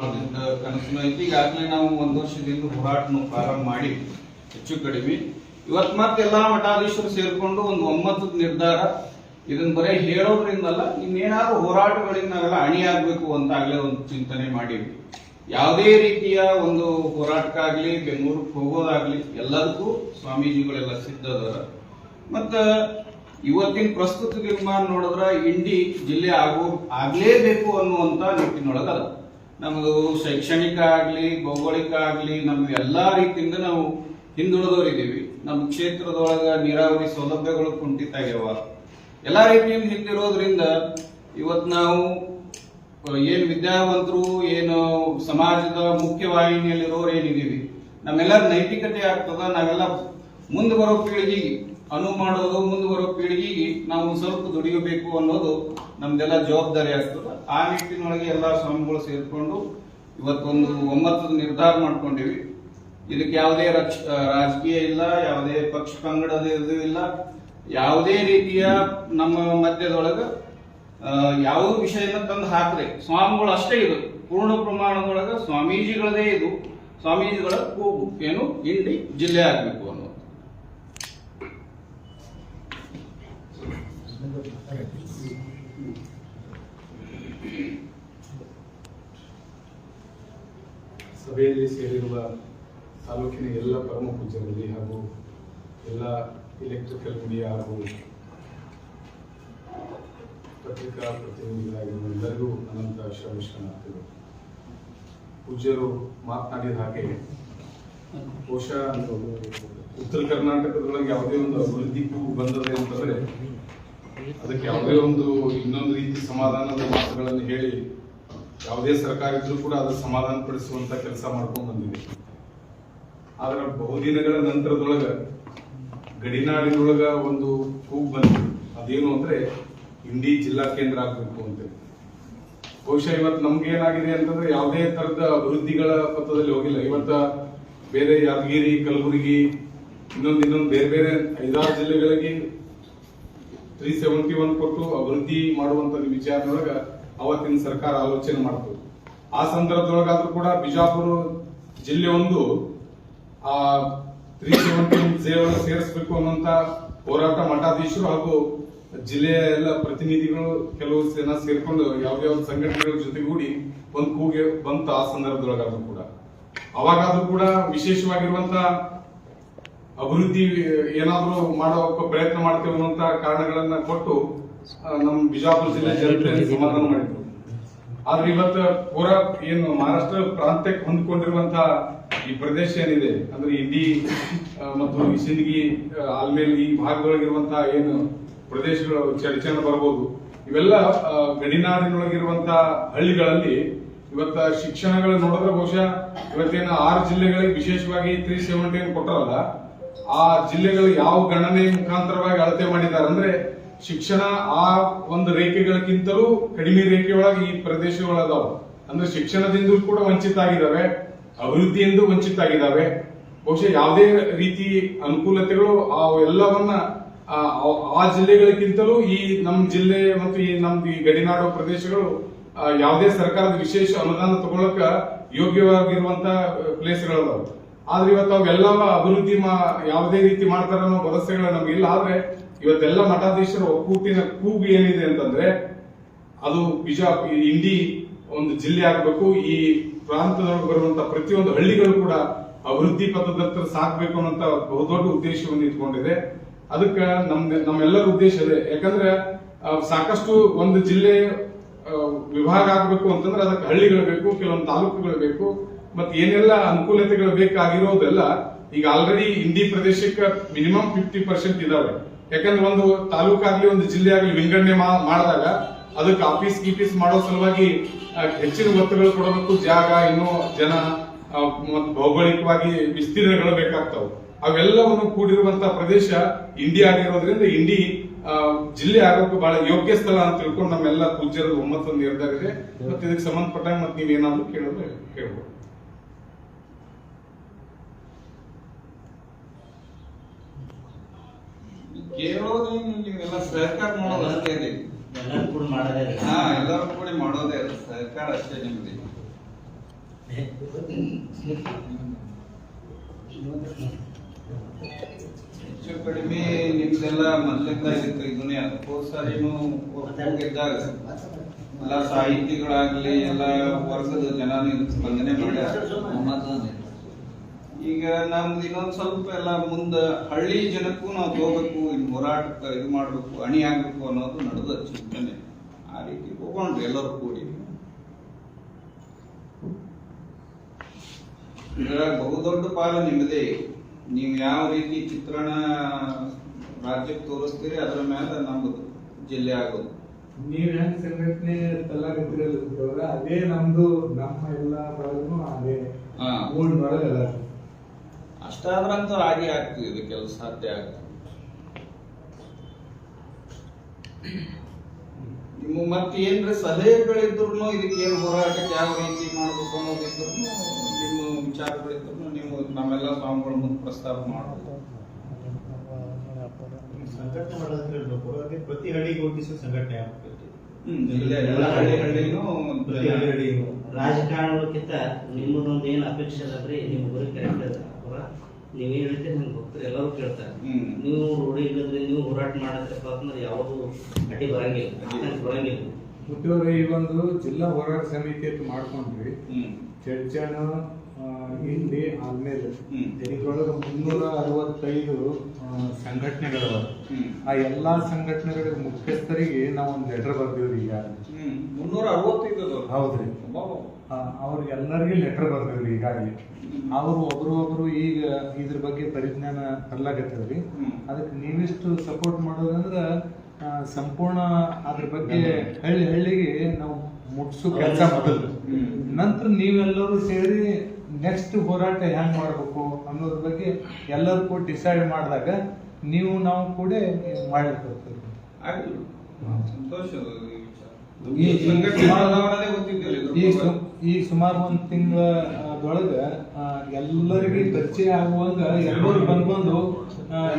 ಮಾಡೋದ್ರಿಂದ ಕನಸು ಐತಿ ಈಗಾಗಲೇ ನಾವು ಒಂದು ವರ್ಷದಿಂದ ಹೋರಾಟನ ಪ್ರಾರಂಭ ಮಾಡಿ ಹೆಚ್ಚು ಕಡಿಮೆ. ಇವತ್ತು ಮತ್ತೆ ಎಲ್ಲಾ ಮಠಾಧೀಶರು ಸೇರ್ಕೊಂಡು ಒಂದು ಒಮ್ಮತದ ನಿರ್ಧಾರ ಇದನ್ನ ಬರೀ ಹೇಳೋದ್ರಿಂದಲ್ಲ ಇನ್ನೇನಾದ್ರು ಹೋರಾಟಗಳಿಂದ ನಾವೆಲ್ಲ ಅಣಿಯಾಗಬೇಕು ಅಂತಾಗಲೇ ಒಂದು ಚಿಂತನೆ ಮಾಡಿವಿ ಯಾವುದೇ ರೀತಿಯ ಒಂದು ಹೋರಾಟಕ್ಕಾಗ್ಲಿ, ಬೆಂಗಳೂರಿಗೆ ಹೋಗೋದಾಗ್ಲಿ ಎಲ್ಲದಕ್ಕೂ ಸ್ವಾಮೀಜಿಗಳೆಲ್ಲ ಸಿದ್ಧ ಅದಾರ ಮತ್ತ ಇವತ್ತಿನ ಪ್ರಸ್ತುತ ನಿರ್ಮಾಣ ನೋಡಿದ್ರ ಇಂಡಿ ಜಿಲ್ಲೆ ಆಗೋ ಆಗ್ಲೇಬೇಕು ಅನ್ನುವಂತ ನಿಟ್ಟಿನೊಳಗದ. ನಮ್ದು ಶೈಕ್ಷಣಿಕ ಆಗಲಿ ಭೌಗೋಳಿಕ ಆಗಲಿ ನಮ್ಮ ಎಲ್ಲ ರೀತಿಯಿಂದ ನಾವು ಹಿಂದುಳಿದವರಿದ್ದೀವಿ. ನಮ್ಮ ಕ್ಷೇತ್ರದೊಳಗ ನೀರಾವರಿ ಸೌಲಭ್ಯಗಳು ಕುಂಠಿತ ಆಗ್ಯಾವ ಎಲ್ಲ ರೀತಿಯಿಂದ ಹಿಂದಿರೋದ್ರಿಂದ ಇವತ್ತು ನಾವು ಏನು ವಿದ್ಯಾವಂತರು, ಏನು ಸಮಾಜದ ಮುಖ್ಯವಾಹಿನಿಯಲ್ಲಿರೋರು ಏನಿದ್ದೀವಿ, ನಮ್ಮೆಲ್ಲರ ನೈತಿಕತೆ ಆಗ್ತದ, ನಾವೆಲ್ಲ ಮುಂದೆ ಬರೋ ಪೀಳಿಗೆಗೆ ಅನುವು ಮಾಡೋದು ಮುಂದುವರೋ ಪೀಳಿಗೆಗೆ ನಾವು ಸ್ವಲ್ಪ ದುಡಿಯಬೇಕು ಅನ್ನೋದು ನಮ್ದೆಲ್ಲ ಜವಾಬ್ದಾರಿ ಆಗ್ತದೆ. ಆ ನಿಟ್ಟಿನೊಳಗೆ ಎಲ್ಲ ಸ್ವಾಮಿಗಳು ಸೇರಿಕೊಂಡು ಇವತ್ತೊಂದು ಒಮ್ಮತದ ನಿರ್ಧಾರ ಮಾಡ್ಕೊಂಡಿವಿ. ಇದಕ್ಕೆ ಯಾವುದೇ ರಕ್ಷ ರಾಜಕೀಯ ಇಲ್ಲ, ಯಾವುದೇ ಪಕ್ಷ ಪಂಗಡದ ಇಲ್ಲ. ಯಾವುದೇ ರೀತಿಯ ನಮ್ಮ ಮಧ್ಯದೊಳಗೆ ಯಾವ ವಿಷಯನ ತಂದು ಹಾಕ್ರಿ ಸ್ವಾಮಿಗಳು ಅಷ್ಟೇ ಇದು. ಪೂರ್ಣ ಪ್ರಮಾಣದೊಳಗೆ ಸ್ವಾಮೀಜಿಗಳದೇ ಇದು. ಸ್ವಾಮೀಜಿಗಳ ಕೂಗು. ಏನು? ಇಂಡಿ ಜಿಲ್ಲೆ ಆಗ್ಬೇಕು ಅನ್ನೋದು ಸಭೆಯಲ್ಲಿ ಸೇರಿರುವ ತಾಲೂಕಿನ ಎಲ್ಲ ಪರಮ ಪೂಜ್ಯರಲ್ಲಿ ಹಾಗೂ ಎಲ್ಲ ಎಲೆಕ್ಟ್ರಿಕಲ್ ಮೀಡಿಯಾ ಹಾಗೂ ಪತ್ರಿಕಾ ಪ್ರತಿನಿಧಿಗಳಾಗಿರುವ ಎಲ್ಲರಿಗೂ ಅನಂತ ಆಗ್ತದೆ ಪೂಜ್ಯರು ಮಾತನಾಡಿದ ಹಾಗೆ ಬಹುಶಃ ಉತ್ತರ ಕರ್ನಾಟಕದೊಳಗೆ ಯಾವುದೇ ಒಂದು ಅಭಿವೃದ್ಧಿ ಕೂಗು ಬಂದದೆ ಅಂತಂದ್ರೆ ಅದಕ್ಕೆ ಯಾವುದೇ ಒಂದು ಇನ್ನೊಂದು ರೀತಿ ಸಮಾಧಾನದ ಮಾತುಗಳನ್ನು ಹೇಳಿ ಯಾವುದೇ ಸರ್ಕಾರ ಇದ್ರೂ ಕೂಡ ಅದರ ಸಮಾಧಾನ ಪಡಿಸುವಂತ ಕೆಲಸ ಮಾಡ್ಕೊಂಡು ಬಂದಿದೆ. ಆದ್ರೆ ಬಹುದಿನಗಳ ನಂತರದೊಳಗ ಗಡಿನಾಡಿನೊಳಗ ಒಂದು ಕೂಗು ಬಂತು ಅದೇನು ಅಂದ್ರೆ ಇಂಡಿ ಜಿಲ್ಲಾ ಕೇಂದ್ರ ಆಗ್ಬೇಕು ಅಂತ ಬಹುಶಃ ಇವತ್ತು ನಮ್ಗೆ ಏನಾಗಿದೆ ಅಂತಂದ್ರೆ ಯಾವುದೇ ತರದ ಅಭಿವೃದ್ಧಿಗಳ ಪಥದಲ್ಲಿ ಹೋಗಿಲ್ಲ. ಇವತ್ತ ಬೇರೆ ಯಾದಗಿರಿ, ಕಲಬುರಗಿ, ಇನ್ನೊಂದು ಇನ್ನೊಂದು ಬೇರೆ ಬೇರೆ ಐದಾರು ಜಿಲ್ಲೆಗಳಿಗೆ ತ್ರೀ ಸೆವೆಂಟಿ ಒನ್ ಕೊಟ್ಟು ಅಭಿವೃದ್ಧಿ ಮಾಡುವಂತ ವಿಚಾರದೊಳಗ ಅವತ್ತಿನ ಸರ್ಕಾರ ಆಲೋಚನೆ ಮಾಡ್ತು ಆ ಸಂದರ್ಭದೊಳಗಾದ್ರೂ ಕೂಡ ಬಿಜಾಪುರ ಜಿಲ್ಲೆ ಒಂದು ಆ ತ್ರೀ ಸೆವೆಂಟಿ ಸೇರಿಸಬೇಕು ಅನ್ನುವಂತ ಹೋರಾಟ ಮಠಾಧೀಶರು ಹಾಗೂ ಜಿಲ್ಲೆಯ ಎಲ್ಲ ಪ್ರತಿನಿಧಿಗಳು ಕೆಲವು ಜನ ಸೇರ್ಕೊಂಡು ಯಾವ್ಯಾವ ಸಂಘಟನೆಗಳ ಜೊತೆಗೂಡಿ ಒಂದು ಕೂಗೆ ಬಂತು ಆ ಸಂದರ್ಭದೊಳಗಾದ್ರೂ ಕೂಡ. ಅವಾಗಾದ್ರೂ ಕೂಡ ವಿಶೇಷವಾಗಿರುವಂತ ಅಭಿವೃದ್ಧಿ ಏನಾದ್ರೂ ಮಾಡೋ ಪ್ರಯತ್ನ ಮಾಡ್ತೇವೆ ಅನ್ನುವಂತ ಕಾರಣಗಳನ್ನ ಕೊಟ್ಟು ನಮ್ಮ ಬಿಜಾಪುರ ಜಿಲ್ಲೆ ಜನತೆ ಸಮಾಧಾನ ಮಾಡಿದ್ರು. ಆದ್ರೆ ಇವತ್ತ ಪೂರಾ ಏನು ಮಹಾರಾಷ್ಟ್ರ ಪ್ರಾಂತ್ಯಕ್ಕೆ ಹೊಂದ್ಕೊಂಡಿರುವಂತ ಈ ಪ್ರದೇಶ ಏನಿದೆ ಅಂದ್ರೆ ಇಡೀ ಮತ್ತು ಸಿಂದಗಿ ಆಲ್ಮೇಲೆ ಈ ಭಾಗದೊಳಗಿರುವಂತಹ ಏನು ಪ್ರದೇಶಗಳು ಚರ್ಚೆಯನ್ನು ಬರಬಹುದು ಇವೆಲ್ಲ ಗಡಿನಾಡಿನೊಳಗಿರುವಂತಹ ಗಡಿನಾಡಿನೊಳಗಿರುವಂತ ಹಳ್ಳಿಗಳಲ್ಲಿ ಇವತ್ತ ಶಿಕ್ಷಣಗಳು ನೋಡಿದ್ರೆ ಬಹುಶಃ ಇವತ್ತೇನು ಆರು ಜಿಲ್ಲೆಗಳಿಗೆ ವಿಶೇಷವಾಗಿ ತ್ರೀ ಸೆವೆಂಟಿ ಕೊಟ್ಟರಲ್ಲ ಆ ಜಿಲ್ಲೆಗಳು ಯಾವ ಗಣನೆ ಮುಖಾಂತರವಾಗಿ ಅಳತೆ ಮಾಡಿದ್ದಾರೆ ಅಂದ್ರೆ ಶಿಕ್ಷಣ ಆ ಒಂದು ರೇಖೆಗಳಕ್ಕಿಂತಲೂ ಕಡಿಮೆ ರೇಖೆಯೊಳಗೆ ಈ ಪ್ರದೇಶಗಳದಾವ. ಅಂದ್ರೆ ಶಿಕ್ಷಣದಿಂದ ಕೂಡ ವಂಚಿತ ಆಗಿದ್ದಾವೆ ಅಭಿವೃದ್ಧಿಯಿಂದ ವಂಚಿತ ಆಗಿದ್ದಾವೆ ಬಹುಶಃ ಯಾವುದೇ ರೀತಿ ಅನುಕೂಲತೆಗಳು ಆ ಎಲ್ಲವನ್ನ, ಆ ಜಿಲ್ಲೆಗಳಿಗಿಂತಲೂ ಈ ನಮ್ಮ ಜಿಲ್ಲೆ ಮತ್ತು ಈ ನಮ್ದು ಈ ಗಡಿನಾಡು ಪ್ರದೇಶಗಳು ಯಾವುದೇ ಸರ್ಕಾರದ ವಿಶೇಷ ಅನುದಾನ ತಗೊಳಕ ಯೋಗ್ಯವಾಗಿರುವಂತ ಪ್ಲೇಸ್ಗಳದಾವ. ಆದ್ರೆ ಇವತ್ತು ಅವೆಲ್ಲ ಅಭಿವೃದ್ಧಿ ಯಾವುದೇ ರೀತಿ ಮಾಡ್ತಾರ ಅನ್ನೋ ಭರವಸೆಗಳು ಇಲ್ಲ ಆದ್ರೆ ಇವತ್ತೆಲ್ಲ ಮಠಾಧೀಶರ ಒಕ್ಕೂಟಿನ ಕೂಗು ಏನಿದೆ ಅಂತಂದ್ರೆ ಅದು ಬಿಜಾ ಇಂಡಿ ಒಂದು ಜಿಲ್ಲೆ ಆಗ್ಬೇಕು, ಈ ಪ್ರಾಂತದೊಳಗೆ ಬರುವಂತ ಪ್ರತಿಯೊಂದು ಹಳ್ಳಿಗಳು ಕೂಡ ಅಭಿವೃದ್ಧಿ ಪಥದತ್ತ ಸಾಕ್ಬೇಕು ಅನ್ನೋಂತ ಬಹುದೊಡ್ಡ ಉದ್ದೇಶವನ್ನು ಇಟ್ಕೊಂಡಿದೆ. ಅದಕ್ಕೆ ನಮ್, ನಮ್ಮೆಲ್ಲರ ಉದ್ದೇಶ ಇದೆ. ಯಾಕಂದ್ರೆ ಸಾಕಷ್ಟು ಒಂದು ಜಿಲ್ಲೆ ವಿಭಾಗ ಆಗ್ಬೇಕು ಅಂತಂದ್ರೆ ಅದಕ್ಕೆ ಹಳ್ಳಿಗಳು ಬೇಕು, ಕೆಲವೊಂದು ತಾಲೂಕುಗಳು ಬೇಕು, ಮತ್ತೆ ಏನೆಲ್ಲ ಅನುಕೂಲತೆಗಳು ಬೇಕಾಗಿರೋದೆಲ್ಲ ಈಗ ಆಲ್ರೆಡಿ ಇಂಡಿ ಪ್ರದೇಶಕ್ಕೆ ಮಿನಿಮಮ್ ಫಿಫ್ಟಿ ಪರ್ಸೆಂಟ್ ಇದಾವೆ. ಯಾಕಂದ್ರೆ ಒಂದು ತಾಲೂಕಾಗ್ಲಿ ಒಂದು ಜಿಲ್ಲೆ ಆಗ್ಲಿ ವಿಂಗಡಣೆ ಮಾಡಿದಾಗ ಅದಕ್ಕೆ ಆಫೀಸ್ ಗೀಫೀಸ್ ಮಾಡೋ ಸಲುವಾಗಿ ಹೆಚ್ಚಿನ ಒತ್ತುಗಳು ಕೊಡಬೇಕು ಜಾಗ ಇನ್ನೂ ಜನ ಮತ್ತು ಭೌಗೋಳಿಕವಾಗಿ ವಿಸ್ತೀರ್ಣಗಳು ಬೇಕಾಗ್ತವೆ. ಅವೆಲ್ಲವನ್ನು ಕೂಡಿರುವಂತಹ ಪ್ರದೇಶ ಇಂಡಿ ಆಗಿರೋದ್ರಿಂದ ಇಂಡಿ ಜಿಲ್ಲೆ ಆಗೋಕೆ ಬಹಳ ಯೋಗ್ಯ ಸ್ಥಳ ಅಂತ ತಿಳ್ಕೊಂಡು ನಮ್ಮೆಲ್ಲ ಪೂಜ್ಯರದ ಒಮ್ಮತ್ತೊಂದು ನಿರ್ಧಾರ ಇದೆ. ಮತ್ತೆ ಇದಕ್ಕೆ ಸಂಬಂಧಪಟ್ಟಂಗೆ ಮತ್ತೆ ನೀವೇನಾದ್ರೂ ಕೇಳೋದು ಕೇಳ್ಬೋದು. ಕೇಳೋದೇನು ಸರ್ಕಾರ ಸಹಕಾರ ಮಾಡೋದು ಅಷ್ಟೇ ಎಲ್ಲರೂ ಕೂಡ ಮಾಡೋದೇ ಹಾ ಎಲ್ಲರೂ ಕೂಡಿ ಮಾಡೋದೇ ಅದು ಸಹಕಾರ ಅಷ್ಟೇ ನಿಮ್ದು ಹೆಚ್ಚು ಕಡಿಮೆ ನಿಮ್ದೆಲ್ಲ ಮೊದಲಿಂದ ಇತ್ತು? ಇದನ್ನೇ ಅದು ಹೋದ್ ಸಾರಿನೂ ಹೋಗಿದ್ದಾಗ ಎಲ್ಲ ಸಾಹಿತಿಗಳಾಗ್ಲಿ ಎಲ್ಲ ವರ್ಗದ ಜನ ಸ್ಪಂದನೆ ಮಾಡ್ಯಾರ. ಈಗ ನಮ್ದು ಇನ್ನೊಂದ್ ಸ್ವಲ್ಪ ಎಲ್ಲ ಮುಂದ ಹಳ್ಳಿ ಜನಕ್ಕೂ ನಾವು ಹೋಗ್ಬೇಕು ಇನ್ ಹೋರಾಟಕ್ಕೆ ಇದು ಮಾಡ್ಬೇಕು ಅಣಿ ಆಗಬೇಕು ಅನ್ನೋದು ನಡೆದ ಚಿಂತನೆ. ಆ ರೀತಿ ಹೋಗೊಂಡ್ರಿ ಎಲ್ಲರೂ ಕೂಡಿ. ಇದ್ರಾಗ ಬಹುದೊಡ್ಡ ಪಾಲು ನಿಮ್ಮದೇ ನೀವು ಯಾವ ರೀತಿ ಚಿತ್ರಣ ರಾಜ್ಯಕ್ಕೆ ತೋರಿಸ್ತೀರಿ ಅದರ ಮೇಲೆ ನಮ್ದು ಜಿಲ್ಲೆ ಆಗೋದು. ನೀವ್ ಹೆಂಗ್ ಸಂಘಟನೆ ತಲಾಗತ್ತಿರಲ್ಲ ಅದೇ ನಮ್ದು ನಮ್ಮ ಎಲ್ಲ ಅದೇ. ಹಾ. ಓಲ್ಡ್ ಬಳಗ ಅದ ಅಷ್ಟಾದ್ರಂತೂ ರಾಗಿ ಆಗ್ತದೆ ಇದು ಕೆಲಸ ಸಾಧ್ಯ ಆಗ್ತದೆ. ನಿಮ್ಮ ಮತ್ತೆ ಏನ್ರಿ ಸಲಹೆಗಳಿದ್ರು ಇದಕ್ಕೇನು ಏನು ಹೋರಾಟಕ್ಕೆ ಯಾವ ರೀತಿ ಮಾಡ್ಬೇಕು ಅನ್ನೋದಿದ್ರು ನಿಮ್ಮ ವಿಚಾರಗಳಿದ್ರು ನೀವು ನಮ್ಮೆಲ್ಲ ಸ್ವಾಮಿಗಳ ಮುಂದೆ ಪ್ರಸ್ತಾಪ ಮಾಡಬಹುದು ಸಂಘಟನೆ ಅದೇ ಪ್ರತಿ ಹಳ್ಳಿಗೆ ಒಟ್ಟಿಸೋ ಸಂಘಟನೆ ಆಗ್ಬೇಕು. ಎಲ್ಲ ಹಳ್ಳಿ ಹಳ್ಳಿನೂ ಪ್ರತಿ ಹಳ್ಳಿ ಹಳ್ಳಿಗೂ ರಾಜಕಾರಣಕ್ಕಿಂತ ನಿಮ್ಮದೊಂದು ಏನು ಅಪೇಕ್ಷೆ ಅದ್ರಿ ನಿಮ್ಮ ಗುರಿ ಕರೆಕ್ಟ್ ಅದ. ಅವರ ಏನ್ ಹೇಳ್ತೀರಿ ಎಲ್ಲರೂ ಕೇಳ್ತಾರೆ. ನೀವು ರೂಢಿ ಇಲ್ಲದ್ರೆ ನೀವು ಹೋರಾಟ ಮಾಡಿದ್ರಪ್ಪ ಅಂದ್ರೆ ಯಾವುದು ಅಡ್ಡಿ ಬರಂಗಿಲ್ಲ ಆತಂಕ ಬರಂಗಿಲ್ಲ. ಮುಖ್ಯವಾಗಿ ಈ ಒಂದು ಜಿಲ್ಲಾ ಹೋರಾಟ ಸಮಿತಿ ಅಂತ ಮಾಡ್ಕೊಂಡ್ವಿ. ಚರ್ಚಾನ ಚರ್ಚೆನ ಇಲ್ಲಿ ಆದ್ಮೇಲೆ. ಇದ್ರೊಳಗೆ ಮುನ್ನೂರ ಅರವತ್ತೈದು ಆ, ಸಂಘಟನೆಗಳವ. ಆ ಎಲ್ಲಾ ಸಂಘಟನೆಗಳ ಮುಖ್ಯಸ್ಥರಿಗೆ ನಾವು ಒಂದು ಲೆಟರ್ ಬರ್ತೀವ್ರಿ ಈಗ ಮುನ್ನೂರ ಅರವತ್ತೈದು ಅದು. ಹೌದ್ರಿ. ಅವ್ರಿಗೆಲ್ಲರಿಗೂ ಲೆಟರ್ ಬರ್ತದ್ರಿ ಈಗಾಗಲೇ ಅವರು ಒಬ್ರು ಒಬ್ರು ಈಗ ಇದ್ರ ಬಗ್ಗೆ ಪರಿಜ್ಞಾನ ತರಲಾಗತ್ತದ್ರಿ. ಅದಕ್ಕೆ ನೀವಿಷ್ಟು ಸಪೋರ್ಟ್ ಮಾಡೋದಂದ್ರೆ ಸಂಪೂರ್ಣ ಅದ್ರ ಬಗ್ಗೆ ಹಳ್ಳಿ ಹಳ್ಳಿಗೆ ನಾವು ಮುಟ್ಸು ಕೆಲಸ ಮಾಡೋದು. ನಂತರ ನೀವೆಲ್ಲರೂ ಸೇರಿ ನೆಕ್ಸ್ಟ್ ಹೋರಾಟ ಹೆಂಗ್ ಮಾಡ್ಬೇಕು ಅನ್ನೋದ್ರ ಬಗ್ಗೆ ಎಲ್ಲರೂ ಕೂಡ ಡಿಸೈಡ್ ಮಾಡಿದಾಗ ನೀವು ನಾವು ಕೂಡ ಮಾಡ್ಲಿಕ್ಕೆ ಹೋಗ್ತೀವಿ. ಸಂತೋಷ ಈ. ಈ ಸುಮಾರು ಒಂದು ತಿಂಗಳೊಳಗ ಎಲ್ಲರಿಗೂ ಪರಿಚಯ ಆಗುವಂಗ ಎಲ್ಲರೂ ಬಂದ್ ಬಂದು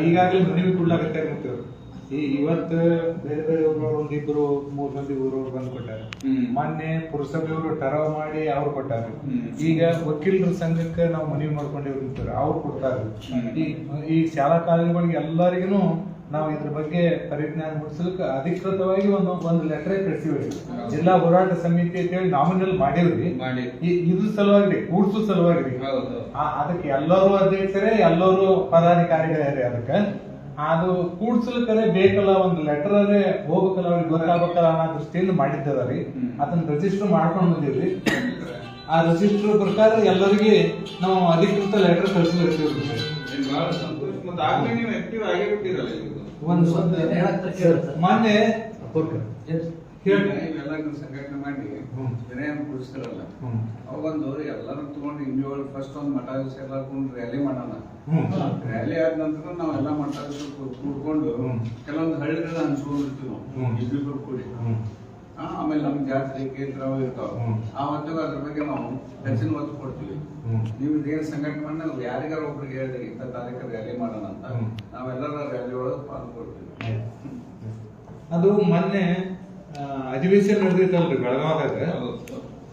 ಈಗಾಗಲೇ ಮನವಿ ಕೊಡ್ಲಾಗತ್ತೆ ಅಂತೇವ್ರು. ಈ ಇವತ್ತು ಬೇರೆ ಬೇರೆ ಊರವ್ರು ಒಂದಿಬ್ರು ಮೂರ್ ಮಂದಿ ಊರವ್ರು ಬಂದ್ ಕೊಟ್ಟಾರೆ. ಮೊನ್ನೆ ಪುರಸಭೆಯವರು ಟರಾವ್ ಮಾಡಿ ಅವ್ರು ಕೊಟ್ಟಾರೆ. ಈಗ ವಕೀಲರ ಸಂಘಕ್ಕೆ ನಾವು ಮನವಿ ಮಾಡ್ಕೊಂಡಿವ್ರು ಅವ್ರು ಕೊಡ್ತಾರೆ. ಈ ಈ ಶಾಲಾ ಕಾಲೇಜುಗಳಿಗೆ ಎಲ್ಲರಿಗೂ ನಾವು ಇದ್ರ ಬಗ್ಗೆ ಪರಿಜ್ಞಾನ ಮೂಡಿಸಲಿಕ್ಕೆ ಅಧಿಕೃತವಾಗಿ ಒಂದು ಒಂದು ಲೆಟರ್ ಕಳಿಸಿವ್ರಿ ಜಿಲ್ಲಾ ಹೋರಾಟ ಸಮಿತಿ ಅಂತ ಹೇಳಿ ನಾಮಿನಲ್ ಮಾಡಿವ್ರಿ. ಇದು ಸಲುವಾಗಿ ಕೂಡ್ಸು ಸಲುವಾಗಿ ಹೌದು. ಅದಕ್ಕೆ ಎಲ್ಲರೂ ಅಧ್ಯಕ್ಷರೇ ಎಲ್ಲರೂ ಪದಾಧಿಕಾರಿಗಳೇ ಅದಕ್ಕೆ. ಅದು ಕೂಡ್ಸಲಿಕ್ಕರೆ ಬೇಕಲ್ಲ ಒಂದು ಲೆಟರ್ ಹೋಗಬೇಕಲ್ಲ ಅವ್ರಿಗೆ ಗೊತ್ತಾಗಬೇಕಲ್ಲ ಅನ್ನೋ ದೃಷ್ಟಿಯಿಂದ ಮಾಡಿದ್ದದ ರೀ. ಅದನ್ನ ರಿಜಿಸ್ಟರ್ ಮಾಡ್ಕೊಂಡು ಬಂದಿವ್ರಿ. ಆ ರಿಜಿಸ್ಟರ್ ಪ್ರಕಾರ ಎಲ್ಲರಿಗೆ ನಾವು ಅಧಿಕೃತ ಲೆಟರ್ ಸಂತೋಷ ಮತ್ತೆ ಆಗ್ಲೇ ನೀವು ಆಕ್ಟಿವ್ ಆಗೇ ಬಿಟ್ಟಿರಲ್ಲ ಈಗ ಒಂದು ಒಂದು ಮೊನ್ನೆ ಈಗ ಸಂಘಟನೆ ಮಾಡಿ ಹ್ಮ್. ವಿನಯನ ಕುಡಿಸ್ತಾರಲ್ಲ ಹ್ಮ್. ಅವಾಗೊಂದು ಎಲ್ಲರೂ ತಗೊಂಡು ಇಂಡಿವಿಜುವಲ್ ಫಸ್ಟ್ ಒಂದು ಮಠ ದಿವಸ ಎಲ್ಲ ಕೂತ್ಕೊಂಡು ರ್ಯಾಲಿ ಮಾಡೋಣ ಹ್ಮ್. ರ್ಯಾಲಿ ಆದ ನಂತರ ನಾವೆಲ್ಲ ಕೂಡ್ಕೊಂಡು ಹ್ಮ್. ಕೆಲವೊಂದು ಹಳ್ಳಿಗಳನ್ನ ಹಂಚ್ಕೊಂಡಿರ್ತೀವಿ ಹ್ಮ್. ಇಬ್ಬಿಬ್ರು ಕೂಡಿ ಹ್ಮ್. ಆ, ಆಮೇಲೆ ನಮ್ಮ ಜಾತ್ರೆ ಕೇಂದ್ರ ಇರ್ತಾವ ಹ್ಮ್. ಆ ಹೊತ್ತಿಗೆ ಅದ್ರ ಬಗ್ಗೆ ನಾವು ಹೆಚ್ಚಿನ ಒತ್ತು ಕೊಡ್ತೀವಿ. ನೀವು ಇದೇನು ಸಂಘಟನೆ ಮಾಡಿ ನಾವು ಯಾರಿಗಾರ ಒಬ್ರಿಗೆ ಹೇಳಿದ್ರೆ ಇಂಥ ತಾರೀಕು ರ್ಯಾಲಿ ಮಾಡೋಣ ಅಂತ. ನಾವೆಲ್ಲರ ರ್ಯಾಲಿ ಒಳಗೆ ಪಾಲ್ಗೊಳ್ತೀವಿ. ಅದು ಮೊನ್ನೆ ಅಧಿವೇಶನ ನಡೆದಿತ್ತಲ್ರಿ ಬೆಳಗಾವದಾಗ.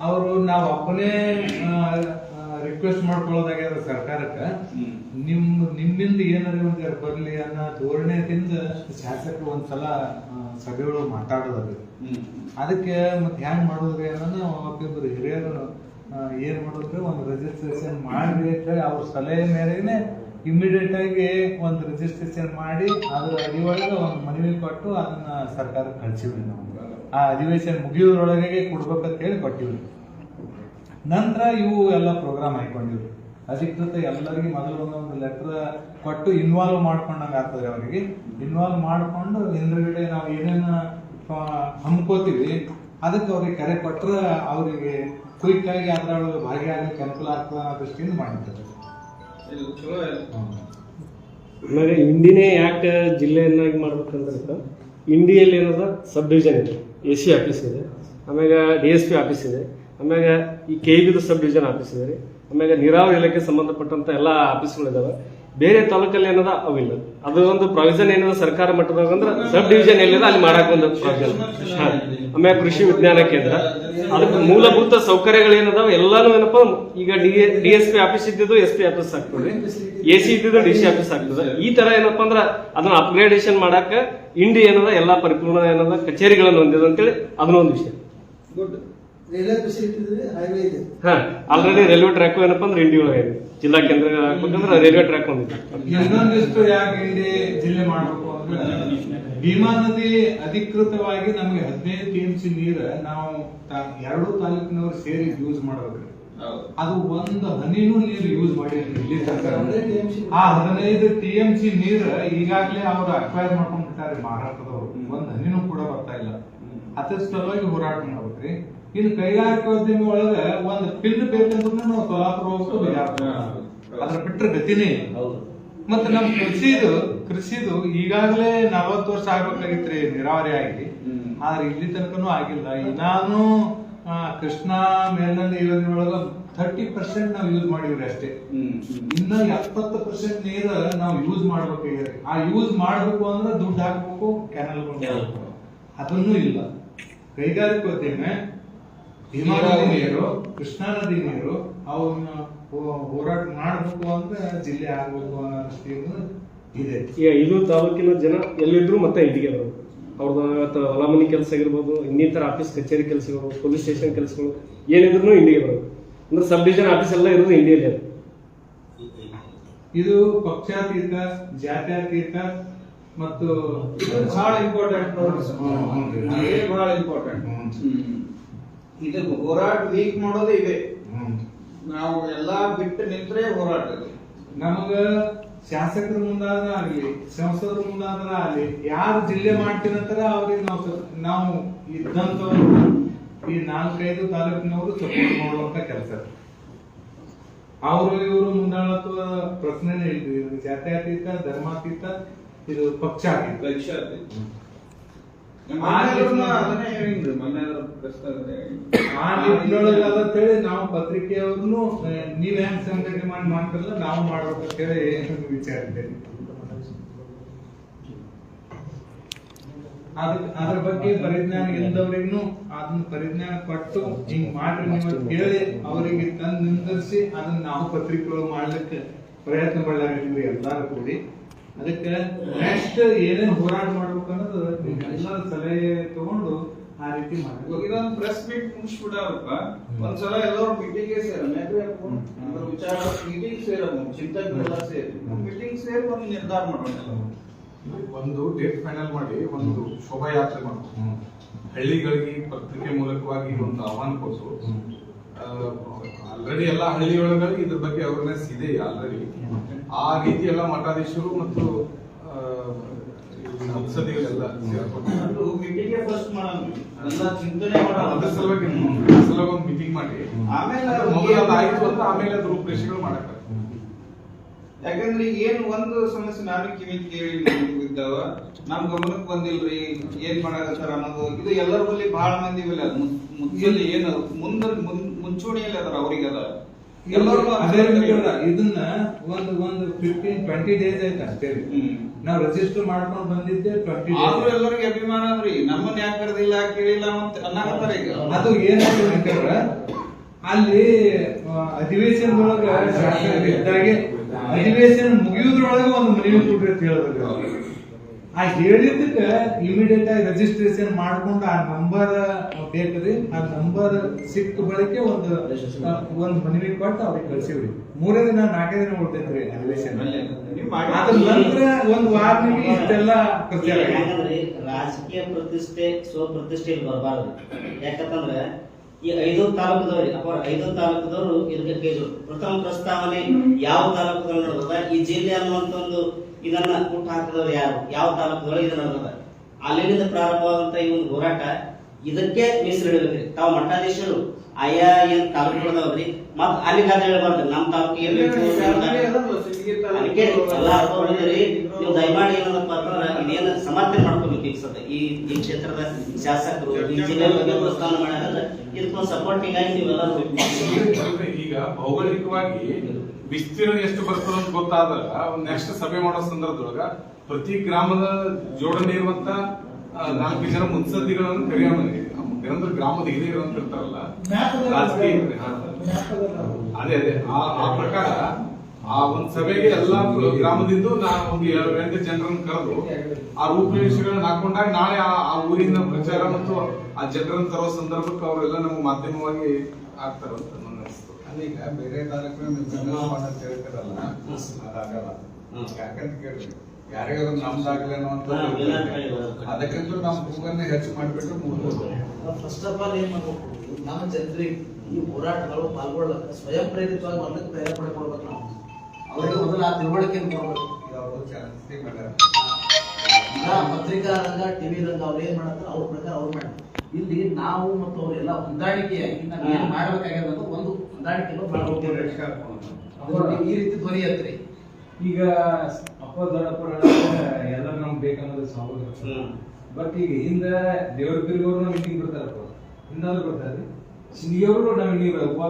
ಅವರು ನಾವು ಅಪ್ಪನೇ ರಿಕ್ವೆಸ್ಟ್ ಮಾಡ್ಕೊಳ್ಳೋದಾಗ್ಯದ ಸರ್ಕಾರಕ್ಕೆ. ನಿಮ್ಮ ನಿಮ್ ನಿಮ್ಮಿಂದ ಏನಾರ ಒಂದ್ ಬರಲಿ ಅನ್ನೋ ಧೋರಣೆದಿಂದ ಶಾಸಕರು ಒಂದ್ಸಲ ಸಭೆಗಳು ಮಾತಾಡೋದ್ರಿ. ಅದಕ್ಕೆ ಮತ್ತೆ ಹ್ಯಾಂಗ್ ಮಾಡೋದ್ರಿ ಅನ್ನೋದು ಒಬ್ಬೊಬ್ರು ಹಿರಿಯರು ಏನ್ ಮಾಡಿದ್ರು ಒಂದು ರಿಜಿಸ್ಟ್ರೇಷನ್ ಮಾಡ್ರಿ ಅಂತ ಹೇಳಿ ಅವ್ರ ಸಲಹೆ ಮೇರೆಗೆ ಇಮಿಡಿಯೇಟ್ ಆಗಿ ಒಂದು ರಿಜಿಸ್ಟ್ರೇಷನ್ ಮಾಡಿ ಅದ್ರ ಅಡಿಯೊಳಗೆ ಒಂದು ಮನವಿ ಕೊಟ್ಟು ಅದನ್ನ ಸರ್ಕಾರಕ್ಕೆ ಕಳ್ಸಿವ್ರಿ ನಾವು. ಆ ಅಧಿವೇಶನ ಮುಗಿಯೋದ್ರೊಳಗೆ ಕೊಡ್ಬೇಕಂತ ಹೇಳಿ ಕೊಟ್ಟಿವ್ರಿ. ನಂತರ ಇವು ಎಲ್ಲ ಪ್ರೋಗ್ರಾಮ್ ಹಾಕೊಂಡಿವ್ರಿ. ಅಧಿಕೃತ ಎಲ್ಲರಿಗೂ ಮೊದಲು ಒಂದೊಂದು ಲೆಟರ್ ಕೊಟ್ಟು ಇನ್ವಾಲ್ವ್ ಮಾಡ್ಕೊಂಡಂಗೆ ಆಗ್ತದೆ ಅವರಿಗೆ. ಇನ್ವಾಲ್ವ್ ಮಾಡ್ಕೊಂಡು ಹಿಂದ್ಗಡೆ ನಾವು ಏನೇನು ಹಮ್ಕೋತೀವಿ, ಅದಕ್ಕೆ ಅವ್ರಿಗೆ ಕರೆ ಕೊಟ್ಟರೆ ಅವರಿಗೆ ಕ್ವಿಕ್ ಆಗಿ ಅದ್ರೊಳಗೆ ಭಾಗಿಯಾಗಕ್ಕೆ ಅನುಕೂಲ ಆಗ್ತದೆ ಅನ್ನೋ ದೃಷ್ಟಿಯಿಂದ ಮಾಡಿದ್ದಾರೆ. ಇದು ಚಲೋ ಆಯ್ತು. ಆಮೇಲೆ ಇಂಡಿನೇ ಯಾಕೆ ಜಿಲ್ಲೆಯನ್ನಾಗಿ ಮಾಡ್ಬೇಕಂದ್ರೆ ಇಂಡಿಯಲ್ಲಿ ಏನದ ಸಬ್ ಡಿವಿಷನ್ ಇದೆ. ಎ ಸಿ ಆಫೀಸ್ ಇದೆ. ಆಮ್ಯಾಗ ಡಿ ಎಸ್ ಪಿ ಆಫೀಸ್ ಇದೆ. ಆಮ್ಯಾಗ ಈ ಕೆ ಬಿದು ಸಬ್ ಡಿವಿಷನ್ ಆಫೀಸ್ ಇದೆ ರೀ. ಆಮ್ಯಾಗ ನೀರಾವರಿ ಇಲಾಖೆ ಸಂಬಂಧಪಟ್ಟಂಥ ಎಲ್ಲ ಆಫೀಸ್ಗಳಿದಾವೆ ಬೇರೆ ತಾಲೂಕಲ್ಲಿ ಏನದ ಅವಿಲ್ಲ. ಅದು ಒಂದು ಪ್ರಾವಿಷನ್ ಏನದ ಸರ್ಕಾರ ಮಟ್ಟದಾಗ ಅಂದ್ರೆ ಸಬ್ ಡಿವಿಷನ್ ಎಲ್ಲಿದೆ ಅಲ್ಲಿ ಮಾಡಕ್ ಒಂದು ಪ್ರಾವಿಷನ್ ಆಮೇಲೆ ಕೃಷಿ ವಿಜ್ಞಾನ ಕೇಂದ್ರ. ಅದಕ್ಕೆ ಮೂಲಭೂತ ಸೌಕರ್ಯಗಳು ಏನದಾವ ಎಲ್ಲಾನು ಏನಪ್ಪ, ಈಗ D D S P office ಇದ್ದಿದ್ದು ಎಸ್ ಪಿ ಆಫೀಸ್ ಆಗ್ತದೆ. ಎ ಸಿ ಇದ್ದಿದ್ದು ಡಿ ಸಿ ಆಫೀಸ್ ಆಗ್ತದೆ. ಈ ತರ ಏನಪ್ಪಾ ಅಂದ್ರೆ ಅದನ್ನ ಅಪ್ಗ್ರೇಡೇಷನ್ ಮಾಡಾಕ ಇಂಡಿ ಏನದ, ಎಲ್ಲಾ ಪರಿಪೂರ್ಣ ಏನದ ಕಚೇರಿಗಳನ್ನು ಹೊಂದಿದೆ ಅಂತೇಳಿ ಅದನ್ನೊಂದು ವಿಷಯ. ಗುಡ್ ರೈಲ್ವೆ ಫೆಸಿಲಿಟಿ ಇದೆ ಹೈವೇ ಇದೆ. ಹಾ ಆಲ್ರೆಡಿ ರೈಲ್ವೆ ಟ್ರ್ಯಾಕ್ ಏನಪ್ಪಾ ಅಂದ್ರೆ ಇಂಡಿ ಒಳಗೆ ಇದೆ. ಜಿಲ್ಲಾ ಕೇಂದ್ರ ಹಾಕ್ಬೇಕಂದ್ರೆ ರೈಲ್ವೆ ಟ್ರ್ಯಾಕ್ ಇನ್ನೊಂದಿಷ್ಟು ಯಾಕೆ ಜಿಲ್ಲೆ ಮಾಡಬೇಕು ಅಂದ್ರೆ ಭೀಮಾ ನದಿ ಅಧಿಕೃತವಾಗಿ ನಮಗೆ ಹದಿನೈದು ಟಿ ಎಂ ಸಿ ನೀರು ನಾವು ಎರಡು ಎರಡೂ ತಾಲೂಕಿನವರು ಸೇರಿ ಯೂಸ್ ಮಾಡಬೇಕು. ಹೌದು. ಅದು ಒಂದು ಹನಿನೂ ನೀರು ಯೂಸ್ ಮಾಡಿ ಇಲ್ಲಿ. ಆ ಹದಿನೈದು ಟಿ ಎಂ ಸಿ ನೀರು ಈಗಾಗಲೇ ಅವರು ಅಕ್ವೈರ್ ಮಾಡ್ಕೊಂಡ್ಬಿಟ್ಟಾರೆ ಮಹಾರಾಷ್ಟ್ರದವರು. ಒಂದು ಹನಿನೂ ಕೂಡ ಬರ್ತಾ ಇಲ್ಲ. ಅದ್ರ ಸಲುವಾಗಿ ಹೋರಾಟ ಮಾಡ್ಬೇಕ್ರಿ. ಇನ್ನು ಕೈಗಾರಿಕೋದ್ಯಮ ಒಳಗ ಒಂದ್ ಪಿನ್ ಬೇಕಂದ್ರೂ ನಾವು ಸೋಲಾಪುರ ಹೋಗ್ಬೇಕು ಬಿಜಾಪುರ. ಅದ್ರ ಬಿಟ್ಟರೆ ಗತಿನೇ ಮತ್ತ ನಮ್ ಕೃಷಿದು ಕೃಷಿದು ಈಗಾಗಲೇ ನಲವತ್ತು ವರ್ಷ ಆಗ್ಬೇಕಾಗಿತ್ರಿ ನೀರಾವರಿ ಆಗಿ. ಆದ್ರೆ ಇಲ್ಲಿ ತನಕನೂ ಆಗಿಲ್ಲ. ನಾನು ಕೃಷ್ಣಾ ಮೇಲ್ನದಿ ಯೋಜನೆ ಒಳಗ ಥರ್ಟಿ ಪರ್ಸೆಂಟ್ ನಾವು ಯೂಸ್ ಮಾಡಿವ್ರಿ ಅಷ್ಟೇ. ಇನ್ನ ಎಪ್ಪತ್ತು ಪರ್ಸೆಂಟ್ ನೀರು ನಾವು ಯೂಸ್ ಮಾಡ್ಬೇಕಾಗಿದೆ ಆ ಯೂಸ್ ಮಾಡ್ಬೇಕು ಅಂದ್ರೆ ದುಡ್ಡು ಹಾಕ್ಬೇಕು ಕೆನಲ್ ಅದನ್ನು ಇಲ್ಲ. ಕೈಗಾರಿಕೋದ್ಯಮ ಭೀಮಾ ನದಿ ನೀರು ಕೃಷ್ಣಾ ನದಿ ನೀರು ಅವನ್ನ ಹೋರಾಟ ಮಾಡಬೇಕು ಅಂದ್ರೆ ಜಿಲ್ಲೆ ಆಗಬೇಕು ಅನ್ನೋ ದೃಷ್ಟಿಯಿಂದ ಇದೆ. ಈಗ ಇದು ತಾಲೂಕಿನ ಜನ ಎಲ್ಲಿದ್ರು ಮತ್ತೆ ಇಲ್ಲಿಗೆ ಬರಬೇಕು. ಅವ್ರದ್ದು ಇವತ್ತು ಹೊಲ ಮನೆ ಕೆಲಸ ಆಗಿರ್ಬೋದು ಇನ್ನಿತರ ಆಫೀಸ್ ಕಚೇರಿ ಕೆಲಸಗಳು ಪೊಲೀಸ್ ಸ್ಟೇಷನ್ ಕೆಲಸಗಳು ಏನಿದ್ರು ಇಂಡಿಗೆ ಬರಬೇಕು. ಅಂದ್ರೆ ಸಬ್ ಡಿವಿಷನ್ ಆಫೀಸ್ ಎಲ್ಲ ಇರೋದು ಇಂಡಿಯಲ್ಲಿ ಇದು ಪಕ್ಷಾತೀತ ಜಾತ್ಯತೀತ ಮತ್ತು ಇದು ಬಹಳ ಇಂಪಾರ್ಟೆಂಟ್ ನೋಡ್ರಿ ಬಹಳ ಇಂಪಾರ್ಟೆಂಟ್. ಇದು ಹೋರಾಟ ವೀಕ್ ಮಾಡೋದೇ ಇದೆ. ಹ್ಮ್. ನಾವು ಎಲ್ಲಾ ಬಿಟ್ಟು ನಿಂತ್ರೆ ಹೋರಾಟ ಇದೆ ನಮಗ ಶಾಸಕರ ಮುಂದಾದ್ರ ಆಗ್ಲಿ ಸಂಸದರ ಮುಂದಾದ್ರ ಆಗ್ಲಿ ಯಾರು ಜಿಲ್ಲೆ ಮಾಡ್ತೀರಂತಾರ ಅವ್ರಿಗೆ ನಾವು ನಾವು ಇದ್ದಂತ ಈ ನಾಲ್ಕೈದು ತಾಲೂಕಿನವರು ಸಪೋರ್ಟ್ ಮಾಡುವಂತ ಕೆಲಸ. ಅವರು ಇವರು ಮುಂದಾಳತ್ವ ಪ್ರಶ್ನೆನೇ ಇಲ್ರಿ ಜಾತ್ಯಾತೀತ ಧರ್ಮಾತೀತ ಇದು ಪಕ್ಷಾತೀತ ಆಗಿತ್ತು. ಇದೆ. ಅದಂತೇಳಿ ನಾವು ಪತ್ರಿಕೆಯವ್ರನ್ನು ನೀವ್ ಹೆಂಗ್ ಸಂಘಟನೆ ಮಾಡಿ ಮಾಡ್ತಾರಲ್ಲ ನಾವು ಮಾಡ್ಬೇಕಂತೇಳಿ ವಿಚಾರ ಇದೆ. ಅದ್ರ ಬಗ್ಗೆ ಪರಿಜ್ಞಾನ ಇಲ್ಲದವ್ರಿಗೂ ಅದನ್ನ ಪರಿಜ್ಞಾನ ಕೊಟ್ಟು ಹಿಂಗ್ ಮಾಡ್ರಿ ನೀವು ಹೇಳಿ ಅವರಿಗೆ ತಂದು ನಿಂದರ್ಸಿ ಅದನ್ನ ನಾವು ಪತ್ರಿಕೆಗಳು ಮಾಡ್ಲಿಕ್ಕೆ ಪ್ರಯತ್ನ ಪಡಲಾಗಿದ್ವಿ ಎಲ್ಲಾರು ಕೂಡಿ. ಅದಕ್ಕೆ ನೆಕ್ಸ್ಟ್ ಏನೇನ್ ಹೋರಾಟ ಮಾಡ್ಬೇಕು ಅನ್ನೋದು ಎಲ್ಲ ಸಲಹೆ ತಗೊಂಡು ಆ ರೀತಿ ಮಾಡ್ಬೇಕು. ಇದೊಂದು ಪ್ರೆಸ್ ಮೀಟ್ ಮುಗಿಸ್ಬಿಡಪ್ಪ ಒಂದ್ಸಲ ಎಲ್ಲರೂ ಮೀಟಿಂಗ್ ಸೇರ ವಿಚಾರ ಮೀಟಿಂಗ್ ಸೇರ ಚಿಂತಕರೆಲ್ಲ ಸೇರಿ ಮೀಟಿಂಗ್ ಸೇರಿ ಒಂದು ನಿರ್ಧಾರ ಮಾಡೋಣ. ಒಂದು ಡೇಟ್ ಫೈನಲ್ ಮಾಡಿ ಒಂದು ಶೋಭಾಯಾತ್ರೆ ಮಾಡಬೇಕು ಹಳ್ಳಿಗಳಿಗೆ ಪತ್ರಿಕೆ ಮೂಲಕವಾಗಿ ಒಂದು ಆಹ್ವಾನ ಕೊಟ್ಟು ಆಲ್ರೆಡಿ ಎಲ್ಲ ಹಳ್ಳಿಯೊಳಗಳಿಗೆ ಇದ್ರ ಬಗ್ಗೆ ಅವೇರ್ನೆಸ್ ಇದೆ ಆಲ್ರೆಡಿ ಆ ರೀತಿ ಎಲ್ಲ ಮಠಾಧೀಶರು ಮತ್ತು ಸಂಸದಿಗಳೆಲ್ಲ ಸೇರ್ಕೊಂಡು. ಅದ್ರ ಸಲುವಾಗಿ ಸಲುವಾಗಿ ಒಂದು ಮೀಟಿಂಗ್ ಮಾಡಿ. ಆಮೇಲೆ ಆಯ್ತು ಅಂದ್ರೆ ಆಮೇಲೆ ಅದು ರೂಪರೇಷೆಗಳು ಮಾಡಕ್ಕೆ ಯಾಕಂದ್ರೆ ಏನ್ ಒಂದು ಸಮಸ್ಯೆ ನಾನು ಕಿವಿ ಕೇಳಿ ಇದ್ದಾವ ನಮ್ ಗಮನಕ್ಕೆ ಬಂದಿಲ್ರಿ. ಏನ್ ಮಾಡಾಕತ್ತಾರ ಅನ್ನೋದು ಇದು ಎಲ್ಲರ ಬಳಿ ಬಹಳ ಮಂದಿ ಅದ ಮುಚ್ಚಲ್ಲಿ ಏನು ಮುಂದ ಮುಂಚೂಣಿಯಲ್ಲಿ ಅದಾರ ಅವ್ರಿಗೆ ಅದ. ಅದೇ ರೀತಿ ಇದನ್ನ ಒಂದು ಒಂದು ಫಿಫ್ಟೀನ್ ಟ್ವೆಂಟಿ ಡೇಸ್ ಆಯ್ತು ಅಷ್ಟೇ ರೀ. ಹ್ಮ್. ನಾವು ರಿಜಿಸ್ಟರ್ ಮಾಡ್ಕೊಂಡು ಬಂದಿದ್ದೆ ಟ್ವೆಂಟಿ ಆದ್ರೂ ಎಲ್ಲರಿಗೆ ಅಭಿಮಾನ ಅಂದ್ರಿ ನಮ್ಮನ್ನ ಯಾಕೆ ಕರೆದಿಲ್ಲ ಕೇಳಿಲ್ಲ ಅಂತ ಅನ್ನಕತ್ತಾರ ಈಗ ಅದು ಏನಾಗ್ತದೆ ಅಲ್ಲಿ ಅಧಿವೇಶನ್ ಅಧಿವೇಶನದೊಳಗ ಇದ್ದಾಗೆ ಅಧಿವೇಶನ ಮುಗಿಯೋದ್ರೊಳಗೆ ಒಂದು ಮನವಿ ಕೊಡ್ರಿ ಅಂತ ಹೇಳಿದ್ರು. ಆ ಹೇಳಿದ್ದಕ್ಕೆ ಇಮಿಡಿಯೇಟ್ ಆಗಿ ರಿಜಿಸ್ಟ್ರೇಷನ್ ಮಾಡ್ಕೊಂಡು ಆ ನಂಬರ್ ಬೇಕ್ರಿ ಆ ನಂಬರ್ ಸಿಕ್ಕ ಬಳಿಕೆ ಒಂದು ಒಂದ್ ಒಂದು ಮನವಿ ಕೊಟ್ಟು ಅವ್ರಿಗೆ ಕಳ್ಸಿವ್ರಿ. ಮೂರೇ ದಿನ ನಾಲ್ಕೇ ದಿನ ಉಳ್ತೈತ್ರಿ ಅಧಿವೇಶನ ನೀವು ಮಾಡಿ. ಅದ್ರ ನಂತರ ಒಂದು ವಾರನಿಗೆ ಇಷ್ಟೆಲ್ಲ ರಾಜಕೀಯ ಪ್ರತಿಷ್ಠೆ ಸ್ವಪ್ರತಿಷ್ಠೆ ಇಲ್ಲಿ ಬರಬಾರದು. ಯಾಕಂತಂದ್ರೆ ಈ ಐದು ತಾಲೂಕದವ್ರಿ ಅಪ್ಪ ಐದು ತಾಲೂಕದವರು ಇದಕ್ಕೆ ಕೈ ಜೋಡಿದ್ರು. ಪ್ರಥಮ ಪ್ರಸ್ತಾವನೆ ಯಾವ ತಾಲೂಕದಲ್ಲಿ ನಡೆದದ ಈ ಜಿಲ್ಲೆ ಅನ್ನುವಂತ ಒಂದು ಇದನ್ನ ಹುಟ್ಟು ಹಾಕಿದವರು ಯಾರು ಯಾವ ತಾಲೂಕದೊಳಗೆ ಇದು ನಡೆದದ ಅಲ್ಲಿಂದ ಪ್ರಾರಂಭವಾದಂತ ಈ ಒಂದು ಹೋರಾಟ ಇದಕ್ಕೆ ಮೀಸಲಿಡಬೇಕ್ರಿ ತಾವು ಮಠಾಧೀಶರು ಆಯಾ ಏನ್ ತಾಲೂಕುಗಳದವ್ರಿ ಮತ್ ಅಲ್ಲಿಗಾದ ಹೇಳ್ಬಾರ್ದು ನಮ್ಮ ತಾಲೂಕಿಗೆ ಅದಕ್ಕೆ ಎಲ್ಲ ಅರ್ಥಗಳಿದ್ರಿ ನೀವು ದಯಮಾಡಿ ಏನಪ್ಪ ಅಂತಂದ್ರೆ ಇದೇನು ಸಮರ್ಥನೆ ಮಾಡ್ಕೋಬೇಕು ಈಗ ಸದ್ಯ ಈ ಈ ಕ್ಷೇತ್ರದ ಶಾಸಕರು ಜಿಲ್ಲೆ ಬಗ್ಗೆ ಪ್ರಸ್ತಾವ ಮಾಡ್ಯಾರ ಇದಕ್ಕೊಂದು ಸಪೋರ್ಟಿಂಗ್ ಆಗಿ ನೀವೆಲ್ಲ ಈಗ ಭೌಗೋಳಿಕವಾಗಿ ವಿಸ್ತೀರ್ಣ ಎಷ್ಟು ಬರ್ತದ ಅಂತ ಗೊತ್ತಾದಾಗ ಒಂದ್ ನೆಕ್ಸ್ಟ್ ಸಭೆ ಮಾಡೋ ಸಂದರ್ಭದೊಳಗ ಪ್ರತಿ ಗ್ರಾಮದ ಜೋಡಣೆ ಇರುವಂತ ನಾಲ್ಕು ಜನ ಮುನ್ಸದ್ದಿಗಳನ್ನು ಕರೆಯೋಣ ಅಂದ್ರೆ ಗ್ರಾಮದ ಹಿರಿಯರು ಅಂತ ಇರ್ತಾರಲ್ಲ ರಾಜಕೀಯ. ಅದೇ ಅದೇ. ಆ ಪ್ರಕಾರ ಆ ಒಂದ್ ಸಭೆಗೆ ಎಲ್ಲಾ ಗ್ರಾಮದಿಂದ ನಾನು ಒಂದು ಎರಡು ಗಂಟೆ ಜನರನ್ನು ಕರೆದು ಆ ರೂಪರೇಷೆಗಳನ್ನ ಹಾಕೊಂಡಾಗ ನಾಳೆ ಆ ಆ ಊರಿನ ಪ್ರಚಾರ ಮತ್ತು ಆ ಜನರನ್ನು ತರೋ ಸಂದರ್ಭಕ್ಕೆ ಅವರೆಲ್ಲ ನಮ್ಮ ಮಾಧ್ಯಮವಾಗಿ ಆಗ್ತಾರಂತ ನನ್ನ ಅನಿಸ್ತು ಅದೀಗ ಬೇರೆ ಮಾಡಂತ ಹೇಳ್ತಾರಲ್ಲ ಅದಾಗಲ್ಲ. ಯಾಕಂತ ಕೇಳಿ ಯಾರಿಗಾದ್ರೂ ನಮ್ದಾಗ್ಲೇನೋ ಅಂತ ಅಂತ. ಅದಕ್ಕಿಂತ ನಮ್ಮ ಕೂಗನ್ನೇ ಹೆಚ್ಚು ಮಾಡಿಬಿಟ್ರೆ ಮುಗಿದು ಫಸ್ಟ್ ಆಫ್ ಆಲ್ ಏನ್ ಮಾಡ್ಬೇಕು? ನಮ್ಮ ಜನರಿಗೆ ಈ ಹೋರಾಟಗಳು ಪಾಲ್ಗೊಳ್ಳಕ್ಕೆ ಸ್ವಯಂ ಪ್ರೇರಿತವಾಗಿ ಬರ್ಲಿಕ್ಕೆ ತಯಾರು ಪಡ್ಕೊಳ್ಬೇಕು ನಾವು. ಅವರಿಗೆ ಮೊದಲು ಆ ತಿಳುವಳಿಕೆ ಕೊಡಬೇಕು. ಈಗ ಪತ್ರಿಕಾ ರಂಗ ಟಿವಿ ರಂಗ ಅವ್ರು ಏನ್ ಮಾಡ್ತಾರೆ ಅವ್ರ ಪ್ರಕಾರ ಅವ್ರು ಮಾಡ್ತಾರೆ. ಇಲ್ಲಿ ನಾವು ಮತ್ತು ಅವರೆಲ್ಲ ಹೊಂದಾಣಿಕೆಯಾಗಿ ನಾವು ಏನ್ ಮಾಡ್ಬೇಕಾಗ್ಯದ ಒಂದು ಹೊಂದಾಣಿಕೆ ಈ ರೀತಿ ಅತ್ರಿ ಈಗ ಅಪ್ಪ ದೊಡ್ಡಪ್ಪ ಎಲ್ಲ ನಮ್ಗೆ ಬೇಕನ್ನೋದು ಹ್ಮ್. ಬಟ್ ಈಗ ಹಿಂದ ದೇವ್ರ ಬಿರ್ಗವ್ರು ನಮ್ಮ ಹಿಂಗೆ ಬರ್ತಾರಪ್ಪ ಹಿಂದಾದ್ರು ಬರ್ತಾರೆ ಸಿಂಧಿಯವರು ನಮ್ಮ ನೀವು ಉಪ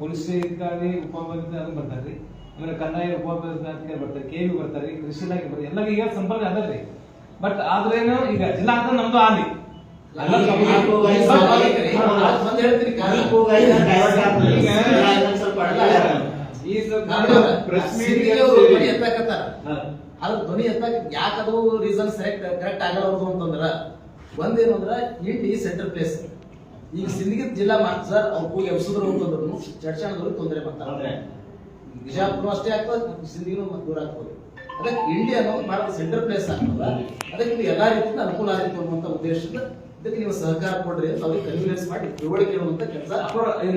ಪೊಲೀಸ್ ಇದ್ದಾರೆ ಉಪಾಧ್ಯಾಯ ಬರ್ತಾರೆ ಆಮೇಲೆ ಕಂದಾಯ ಉಪವಿಭಾಗ ಬರ್ತಾರೆ ಕೆ ವಿ ಬರ್ತಾರೆ ಕೃಷಿ ಇಲಾಖೆ ಬರ್ತಾರೆ. ಎಲ್ಲ ಈಗ ಸಂಪರ್ಕ ಅದರಿ ಬಟ್ ಆದ್ರೇನು ಈಗ ಜಿಲ್ಲಾ ಅಂತ ನಮ್ದು ಆಲಿ. ಅದ್ರ ಧ್ವನಿ ಎತ್ತಾಕ ಯಾಕದು ರೀಸನ್ ಕರೆಕ್ಟ್ ಕರೆಕ್ಟ್ ಆಗಲ್ಲ ಅಂತಂದ್ರ ಒಂದೇನು ಅಂದ್ರ ಇಂಡಿ ಸೆಂಟ್ರಲ್ ಪ್ಲೇಸ್ ಈಗ ಸಿಂದಗಿ ಜಿಲ್ಲಾ ಮಾತ್ರ ಸರ್ ಅವ್ರು ಕೂಗಿ ಎಬ್ಸಿದ್ರು ಅಂತಂದ್ರು ಚಡ್ಚಾಣದವ್ರಿಗೆ ತೊಂದರೆ ಮಾಡ್ತಾರೆ. ಅಂದ್ರೆ ಬಿಜಾಪುರ ಅಷ್ಟೇ ಆಗ್ತದೆ ಸಿಂಧಿಗೂ ಮತ್ತೆ ದೂರ ಆಗ್ತದೆ. ಅದಕ್ಕೆ ಇಂಡಿಯಾ ಅನ್ನೋದು ಭಾರತ ಸೆಂಟರ್ ಪ್ಲೇಸ್ ಆಗ್ತದ. ಅದಕ್ಕೆ ಎಲ್ಲ ಎಲ್ಲಾ ರೀತಿಯಿಂದ ಅನುಕೂಲ ಆಗಿತ್ತು ಅನ್ನುವಂಥ ಉದ್ದೇಶದಿಂದ ಇದಕ್ಕೆ ನೀವು ಸಹಕಾರ ಕೊಡ್ರಿ ಅಂತ ಅವ್ರಿಗೆ ಕನ್ವಿನ್ಸ್ ಮಾಡಿ ತಿಳುವಳಿಕೆ ಇರುವಂತ ಕೆಲಸ